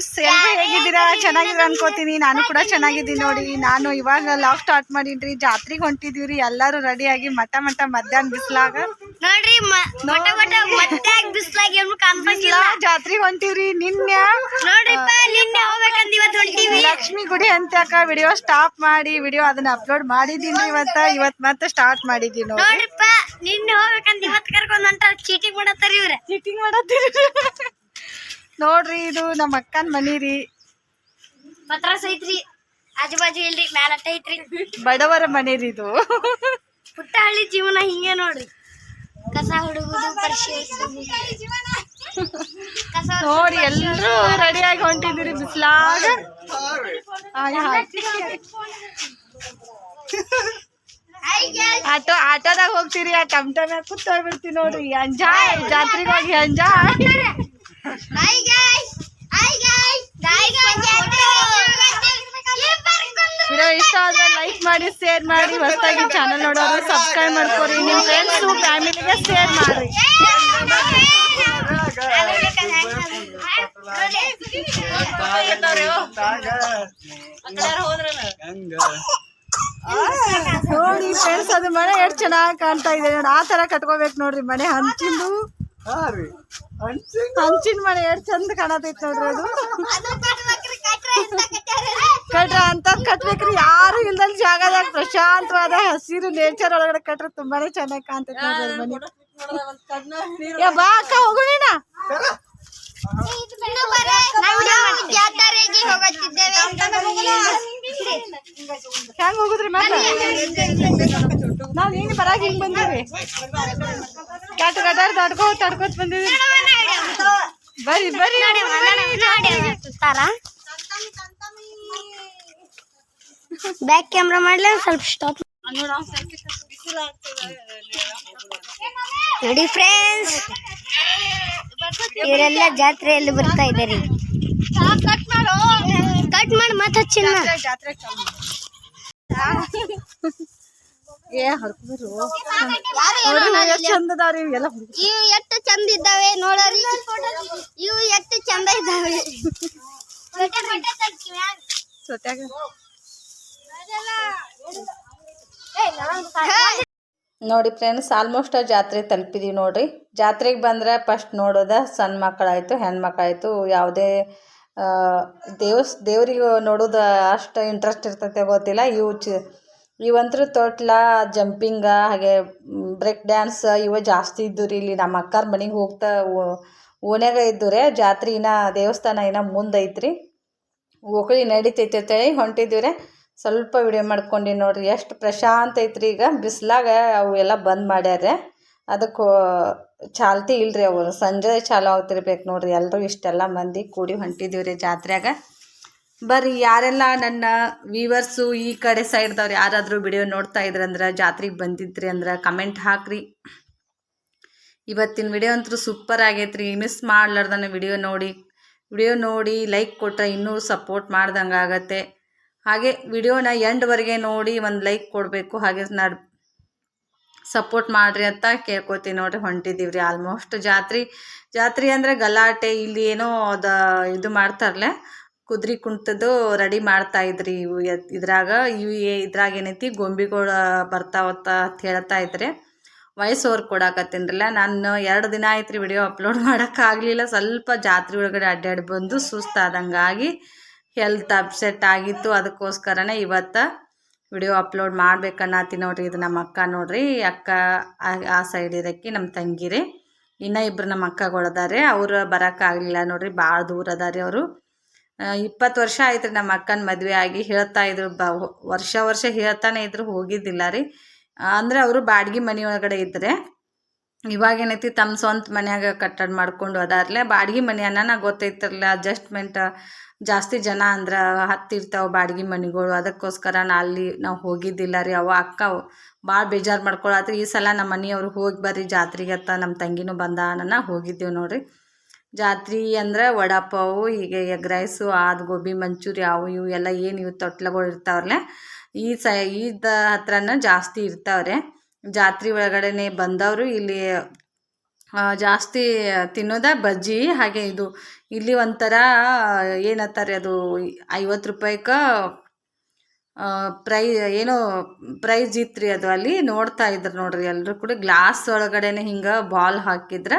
Friends ಎಲ್ಲರೂ ಹೇಗಿದ್ದೀರಾ? ಚೆನ್ನಾಗಿದ್ದೀರಾ ಅನ್ಕೋತೀನಿ. ನಾನು ಕೂಡ ಚೆನ್ನಾಗಿದ್ದೀನಿ ನೋಡಿ. ನಾನು ಇವಾಗ ಲಾಕ್ ಸ್ಟಾರ್ಟ್ ಮಾಡಿದ್ರಿ. ಜಾತ್ರೆಗೆ ಹೊಂಟಿದೀವ್ರಿ. ಎಲ್ಲರೂ ರೆಡಿಯಾಗಿ ಮಠ ಮಠ ಮಧ್ಯಾಹ್ನ ಬಿಸ್ಲಾಗ. ನೋಡ್ರಿ ಜಾತ್ರೆಗೆ ಹೊಂಟಿವ್ರಿ. ನಿನ್ನೆ ಲಕ್ಷ್ಮಿ ಗುಡಿ ಅಂತ ವಿಡಿಯೋ ಸ್ಟಾಪ್ ಮಾಡಿ ವಿಡಿಯೋ ಅದನ್ನ ಅಪ್ಲೋಡ್ ಮಾಡಿದೀನಿ ಇವತ್ತ. ಇವತ್ ಮತ್ತೆ ಸ್ಟಾರ್ಟ್ ಮಾಡಿದೀನಿ ನೋಡಿ. ನಿನ್ನೆ ಹೋಗ್ಬೇಕಂತ ಇವತ್ತು ಕರ್ಕೊಂಡ್ ಚೀಟಿಂಗ್ ಮಾಡತ್ತಾರ ಇವ್ರ. ಚೀಟಿಂಗ್ ಮಾಡತ್ತೀರಿ ನೋಡ್ರಿ ಇದು ನಮ್ಮ ಅಕ್ಕನ ಮನಿ ರೀ. ಪತ್ರಾಸ ಐತ್ರಿ ಆಜು ಬಾಜು ಇಲ್ರಿ ಮ್ಯಾಲ ಅಟ್ಟ ಐತ್ರಿ. ಬಡವರ ಮನೆ ರೀ ಇದು. ಪುಟ್ಟ ಹಳ್ಳಿ ಜೀವನ ಹಿಂಗೆ ನೋಡ್ರಿ. ಕಸ ಹುಡುಗುದು ಪರಿಶೀಲಿಸುದು ಕಸ ನೋಡಿ ಎಲ್ಲರೂ ರೆಡಿಯಾಗಿ ಹೊಂಟಿದ್ದೀರಿ ಬಿಸ್ಲಾಗ. ಆಟೋ ಆಟೋದಾಗ ಹೋಗ್ತೀರಿ ಆ ಟಮ್ ಟಮ್ ಕೂತ್ ಹೋಗ್ಬಿಡ್ತೀವಿ ನೋಡ್ರಿ. ಎಂಜಾಯ್ ಜಾತ್ರೆಗೆ ಹೋಗಿ ಎಂಜಾಯ್. ವಿಡಿಯೋ ಇಷ್ಟ ಆದ್ರೆ ಲೈಕ್ ಮಾಡಿ ಶೇರ್ ಮಾಡಿ. ಹೊಸದಾಗಿ ಚಾನಲ್ ನೋಡೋರು ಸಬ್ಸ್ಕ್ರೈಬ್ ಮಾಡ್ಕೊರಿ. ನಿಮ್ಮ ಫ್ರೆಂಡ್ಸು ಫ್ಯಾಮಿಲಿಗೆ ಶೇರ್ ಮಾಡಿ. ನೋಡಿ ಫ್ರೆಂಡ್ಸ್ ಅದು ಮನೆ ಎಷ್ಟು ಚೆನ್ನಾಗಿ ಕಾಣ್ತಾ ಇದೆ. ನೋಡಿ ಆ ತರ ಕಟ್ಕೋಬೇಕು ನೋಡ್ರಿ ಮನೆ ಹಂಚಿಂದು. ಹಂಚಿನ ಮನೆ ಎಷ್ಟು ಚಂದ ಕಾಣತೈತಿ ನೋಡ್ರಿ ಅದು. ಕಟ್ರ ಅಂತ ಕಟ್ಬೇಕ್ರಿ. ಯಾರು ಇಲ್ದಲ್ಲಿ ಜಾಗದಾಗ ಪ್ರಶಾಂತವಾದ ಹಸಿರು ನೇಚರ್ ಒಳಗಡೆ ಕಟ್ರೆ ತುಂಬಾನೇ ಚೆನ್ನಾಗಿ ಕಾಣ್ತೈತಿ ನೋಡ್ರಿ ಮನೆ. ಯಾ ಬಾ ಅಕ್ಕ ಹೋಗು ನೀನ. ಹೆಂಗ್ ಹೋಗುದ್ರಿ ಮತ್ತೆ? ನಾವ್ ನೀನು ಬರಾಗ ಹಿಂಗ್ ಬಂದಿವಿ ಕಟ್ ಕಟಾರ್ ತಡ್ಕೋ ತಡ್ಕೋತ್ ಬಂದಿವಿ ಬರ್ರಿ ಬರ್ರಿ ಬ್ಯಾಕ್ ಕ್ಯಾಮ್ರಾ ಮಾಡ್ಲಿ? ಸ್ವಲ್ಪ ಸ್ಟಾಪ್ ನೋಡಿ ಫ್ರೆಂಡ್ಸ್ ಇವರೆಲ್ಲ ಜಾತ್ರೆಯಲ್ಲಿ ಬರ್ತಾ ಇದ್ದಾರೆ. ಕಟ್ ಮಾಡಿ ಮತ್ತೆ ಹಚ್ಚಿಲ್ಲ ಜಾತ್ರೆ ಏ ಎಷ್ಟು ಚಂದ ಅದಾವ್ರಿ ಇವೆಲ್ಲ ಇವು ಎಷ್ಟು ಚಂದ ಇದ್ದಾವೆ ನೋಡರಿ ಇವು ಎಷ್ಟು ಚಂದ ಇದ್ದಾವೆ. ನೋಡಿ ಫ್ರೆಂಡ್ಸ್ ಆಲ್ಮೋಸ್ಟ್ ಜಾತ್ರೆ ತಲುಪಿದೀವಿ ನೋಡ್ರಿ. ಜಾತ್ರೆಗೆ ಬಂದ್ರೆ ಫಸ್ಟ್ ನೋಡೋದ ಸಣ್ಣ ಮಕ್ಕಳಾಯಿತು ಹೆಣ್ಮಕ್ಳಾಯಿತು ಯಾವುದೇ ದೇವಸ್ ದೇವ್ರಿಗೆ ನೋಡೋದು ಅಷ್ಟು ಇಂಟ್ರೆಸ್ಟ್ ಇರ್ತೈತೆ ಗೊತ್ತಿಲ್ಲ. ಇವು ಚಿ ಇವಂತೂ ತೊಟ್ಲ, ಜಂಪಿಂಗ, ಹಾಗೆ ಬ್ರೇಕ್ ಡ್ಯಾನ್ಸ್ ಇವ ಜಾಸ್ತಿ ಇದ್ದು ರೀ ಇಲ್ಲಿ ನಮ್ಮ ಅಕ್ಕಾರ ಮನೆಗೆ ಹೋಗ್ತಾ ಓಣ್ಯಾಗ ಇದ್ದು ರೀ ಜಾತ್ರೆ ಇನ್ನ ದೇವಸ್ಥಾನ ಇನ್ನ ಮುಂದೆ ಐತ್ರಿ. ಓಕಳಿ ನಡೀತೈತೆ ಅಂತೇಳಿ ಹೊಂಟಿದ್ದೀವಿ ಸ್ವಲ್ಪ ವಿಡಿಯೋ ಮಾಡ್ಕೊಂಡಿ ನೋಡ್ರಿ, ಎಷ್ಟು ಪ್ರಶಾಂತ ಐತ್ರಿ ಈಗ. ಬಿಸ್ಲಾಗ ಅವು ಎಲ್ಲ ಬಂದ್ ಮಾಡ್ಯಾರ ಅದಕ್ಕೆ ಚಾಲ್ತಿ ಇಲ್ರಿ ಅವರು ಸಂಜೆ ಚಾಲು ಆಗ್ತಿರ್ಬೇಕು ನೋಡ್ರಿ. ಎಲ್ಲರೂ ಇಷ್ಟೆಲ್ಲ ಮಂದಿ ಕೂಡಿ ಹೊಂಟಿದ್ದೀವಿ ರೀ ಜಾತ್ರೆಯಾಗ. ಬರ್ರಿ, ಯಾರೆಲ್ಲ ನನ್ನ ವೀವರ್ಸು ಈ ಕಡೆ ಸೈಡ್ದವ್ರು ಯಾರಾದರೂ ವಿಡಿಯೋ ನೋಡ್ತಾ ಇದ್ರಂದ್ರೆ ಜಾತ್ರೆಗೆ ಬಂದಿದ್ರಿ ಅಂದ್ರೆ ಕಮೆಂಟ್ ಹಾಕ್ರಿ. ಇವತ್ತಿನ ವಿಡಿಯೋ ಅಂತೂ ಸೂಪರ್ ಆಗೈತ್ರಿ ಮಿಸ್ ಮಾಡ್ಲಾರ್ದನ ವಿಡಿಯೋ ನೋಡಿ. ವಿಡಿಯೋ ನೋಡಿ ಲೈಕ್ ಕೊಟ್ಟರೆ ಇನ್ನೂ ಸಪೋರ್ಟ್ ಮಾಡ್ದಂಗೆ ಆಗತ್ತೆ. ಹಾಗೆ ವಿಡಿಯೋನ ಎಂಡ್ವರೆಗೆ ನೋಡಿ ಒಂದು ಲೈಕ್ ಕೊಡಬೇಕು, ಹಾಗೆ ನಡ್ ಸಪೋರ್ಟ್ ಮಾಡಿರಿ ಅಂತ ಕೇಳ್ಕೊತೀನಿ ನೋಡ್ರಿ ಹೊಂಟಿದ್ದೀವಿ ರೀ ಆಲ್ಮೋಸ್ಟ್ ಜಾತ್ರೆ. ಜಾತ್ರೆ ಅಂದರೆ ಗಲಾಟೆ, ಇಲ್ಲಿ ಏನೋ ಅದ ಇದು ಮಾಡ್ತಾರಲ್ಲ ಕುದುರೆ ಕುಂಟದ್ದು ರೆಡಿ ಮಾಡ್ತಾ ಇದ್ರಿ ಇವು ಇದ್ರಾಗ ಇವು ಇದ್ರಾಗ ಏನೈತಿ, ಗೊಂಬಿಗಳು ಬರ್ತಾವತ್ತ ಅಂತ ಹೇಳ್ತಾ ಇದ್ರೆ ವಾಯ್ಸ್ ಓವರ್ ಕೊಡಾಕತ್ತೀನಿರಲ್ಲ ನಾನು ಎರಡು ದಿನ ಆಯ್ತು ರೀ ವಿಡಿಯೋ ಅಪ್ಲೋಡ್ ಮಾಡೋಕ್ಕಾಗಲಿಲ್ಲ, ಸ್ವಲ್ಪ ಜಾತ್ರೆ ಒಳಗಡೆ ಅಡ್ಡಾಡಿ ಬಂದು ಸುಸ್ತಾದಂಗಾಗಿ ಹೆಲ್ತ್ ಅಪ್ಸೆಟ್ ಆಗಿತ್ತು. ಅದಕ್ಕೋಸ್ಕರನೇ ಇವತ್ತು ವಿಡಿಯೋ ಅಪ್ಲೋಡ್ ಮಾಡ್ಬೇಕನ್ನತ್ತೀನಿ ನೋಡ್ರಿ, ಇದು ನಮ್ಮ ಅಕ್ಕ ನೋಡ್ರಿ, ಅಕ್ಕ ಆ- ಸೈಡ್ ಇದಕ್ಕೆ ನಮ್ಮ ತಂಗಿರಿ. ಇನ್ನೂ ಇಬ್ಬರು ನಮ್ಮ ಅಕ್ಕಗಳದಾರೆ ಅವರು ಬರೋಕ್ಕಾಗಲಿಲ್ಲ ನೋಡ್ರಿ ಭಾಳ ದೂರ ಅದಾರೆ ಅವರು. ಇಪ್ಪತ್ತು ವರ್ಷ ಆಯ್ತು ರೀ ನಮ್ಮ ಅಕ್ಕನ ಮದುವೆ ಆಗಿ ಹೇಳ್ತಾ ಇದ್ರು. ಬ ವರ್ಷ ವರ್ಷ ಹೇಳ್ತಾನೆ ಇದ್ರು, ಹೋಗಿದ್ದಿಲ್ಲ ರೀ. ಅಂದರೆ ಅವರು ಬಾಡಿಗೆ ಮನೆ ಒಳಗಡೆ ಇದ್ದರೆ ಇವಾಗ ಏನೈತಿ ತಮ್ಮ ಸ್ವಂತ ಮನ್ಯಾಗ ಕಟ್ಟಡ ಮಾಡ್ಕೊಂಡು ಅದಾರ್ಲೆ, ಬಾಡಿಗೆ ಮನೆ ಅನ್ನನ ಗೊತ್ತೈತಿರಲ್ಲ ಅಡ್ಜಸ್ಟ್ಮೆಂಟ್ ಜಾಸ್ತಿ ಜನ ಅಂದ್ರೆ ಹತ್ತಿರ್ತಾವೆ ಬಾಡಿಗೆ ಮನೆಗಳು. ಅದಕ್ಕೋಸ್ಕರ ನಾ ಅಲ್ಲಿ ನಾವು ಹೋಗಿದ್ದಿಲ್ಲ ರೀ. ಅವ ಅಕ್ಕ ಭಾಳ ಬೇಜಾರು ಮಾಡ್ಕೊಳತ್ರಿ. ಈ ಸಲ ನಮ್ಮ ಮನೆಯವ್ರು ಹೋಗಿ ಬರ್ರಿ ಜಾತ್ರೆಗೆ ಅತ್ತ ನಮ್ಮ ತಂಗಿನೂ ಬಂದ ನನ್ನ ಹೋಗಿದ್ದೀವಿ ನೋಡ್ರಿ. ಜಾತ್ರೆ ಅಂದ್ರೆ ವಡಾಪಾವು, ಹೀಗೆ ಎಗ್ ರೈಸು, ಆದ ಗೋಬಿ, ಮಂಚೂರಿ ಅವು ಇವು ಎಲ್ಲ ಏನು ಇವು ತೊಟ್ಲಗಳು ಇರ್ತಾವ್ರಲ್ಲ ಈ ಸ, ಈದ ಹತ್ರನ ಜಾಸ್ತಿ ಇರ್ತಾವ್ರೆ. ಜಾತ್ರೆ ಒಳಗಡೆನೆ ಬಂದವರು ಇಲ್ಲಿ ಜಾಸ್ತಿ ತಿನ್ನೋದ ಬಜ್ಜಿ, ಹಾಗೆ ಇದು, ಇಲ್ಲಿ ಒಂಥರ ಏನತ್ತಾರೆ ಅದು ಐವತ್ತು ರೂಪಾಯಿಗೆ ಪ್ರೈ, ಏನೋ ಪ್ರೈಸ್ ಇತ್ತು ರೀ ಅದು ಅಲ್ಲಿ, ನೋಡ್ತಾ ಇದ್ರು ನೋಡ್ರಿ ಎಲ್ಲರೂ ಕೂಡ, ಗ್ಲಾಸ್ ಒಳಗಡೆನೆ ಹಿಂಗೆ ಬಾಲ್ ಹಾಕಿದ್ರೆ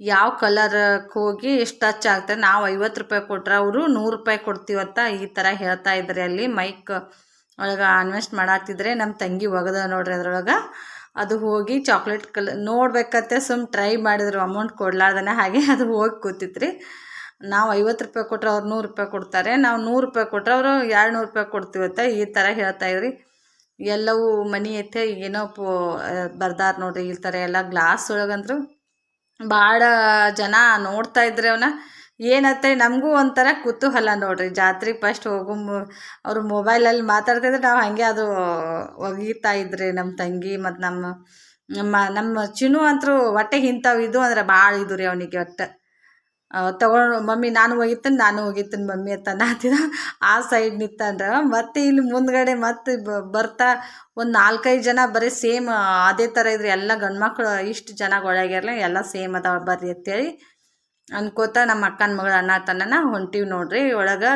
ಯಾವ ಕಲರ್ಗೆ ಹೋಗಿ ಎಷ್ಟು ಟಚ್ ಆಗ್ತದೆ ನಾವು ಐವತ್ತು ರೂಪಾಯಿ ಕೊಟ್ರೆ ಅವರು ನೂರು ರೂಪಾಯಿ ಕೊಡ್ತೀವಂತ ಈ ಥರ ಹೇಳ್ತಾ ಇದ್ರಿ. ಅಲ್ಲಿ ಮೈಕ್ ಒಳಗೆ ಇನ್ವೆಸ್ಟ್ ಮಾಡಾತಿದ್ರೆ ನಮ್ಮ ತಂಗಿ ಒಗದ ನೋಡ್ರಿ ಅದ್ರೊಳಗೆ. ಅದು ಹೋಗಿ ಚಾಕ್ಲೇಟ್ ಕಲರ್ ನೋಡ್ಬೇಕತ್ತೆ ಸುಮ್ ಟ್ರೈ ಮಾಡಿದ್ರು ಅಮೌಂಟ್ ಕೊಡ್ಲಾರ್ದನೆ ಹಾಗೆ ಅದು ಹೋಗಿ ಕೂತಿತ್ರಿ. ನಾವು ಐವತ್ತು ರೂಪಾಯಿ ಕೊಟ್ಟರೆ ಅವ್ರು ನೂರು ರೂಪಾಯಿ ಕೊಡ್ತಾರೆ. ನಾವು ನೂರು ರೂಪಾಯಿ ಕೊಟ್ಟರೆ ಅವರು ಎರಡು ನೂರು ರೂಪಾಯಿ ಕೊಡ್ತೀವತ್ತ ಈ ಥರ ಹೇಳ್ತಾ ಇದ್ರಿ. ಎಲ್ಲವೂ ಮನಿ ಐತೆ ಏನೋ ಪೋ ಬರ್ದಾರ ನೋಡ್ರಿ ಈ ಥರ ಎಲ್ಲ ಗ್ಲಾಸ್ ಒಳಗಂದ್ರು. ಭಾಳ ಜನ ನೋಡ್ತಾ ಇದ್ರೆ ಅವನ್ನ ಏನತ್ತೆ ನಮಗೂ ಒಂಥರ ಕುತೂಹಲ ನೋಡ್ರಿ. ಜಾತ್ರೆಗೆ ಫಸ್ಟ್ ಹೋಗು ಅವರು ಮೊಬೈಲಲ್ಲಿ ಮಾತಾಡ್ತಿದ್ರೆ ನಾವು ಹಾಗೆ ಅದು ಒಗೀತಾ ಇದ್ರಿ ನಮ್ಮ ತಂಗಿ ಮತ್ತು ನಮ್ಮ ನಮ್ಮ ನಮ್ಮ ಚಿನ್ನು ಅಂತೂ ಹೊಟ್ಟೆ ಇಂಥವು ಇದು ಅಂದ್ರೆ ಭಾಳ ಇದು ರೀ ಅವನಿಗೆ ಒಟ್ಟು. ತಗೊಂಡು ಮಮ್ಮಿ ನಾನು ಹೋಗಿತ್ತೇನೆ ನಾನು ಹೋಗಿತ್ತೇನೆ ಮಮ್ಮಿ ಅಂತ ನಾತಿದ ಆ ಸೈಡ್ ನಿಂತಂದ್ರೆ ಮತ್ತೆ ಇಲ್ಲಿ ಮುಂದ್ಗಡೆ ಮತ್ತೆ ಬರ್ತಾ ಒಂದು ನಾಲ್ಕೈದು ಜನ ಬರೀ ಸೇಮ್ ಅದೇ ಥರ ಇದ್ರೆ ಎಲ್ಲ ಗಂಡ್ಮಕ್ಳು ಇಷ್ಟು ಜನ ಒಳಗಿರಲಿ, ಎಲ್ಲ ಸೇಮ್ ಅದಾವ ಬರ್ರಿ ಅಂತೇಳಿ ಅನ್ಕೋತ ನಮ್ಮ ಅಕ್ಕನ ಮಗಳು, ಅಣ್ಣ ತನ್ನನ ಹೊಂಟೀವಿ ನೋಡ್ರಿ. ಒಳಗೆ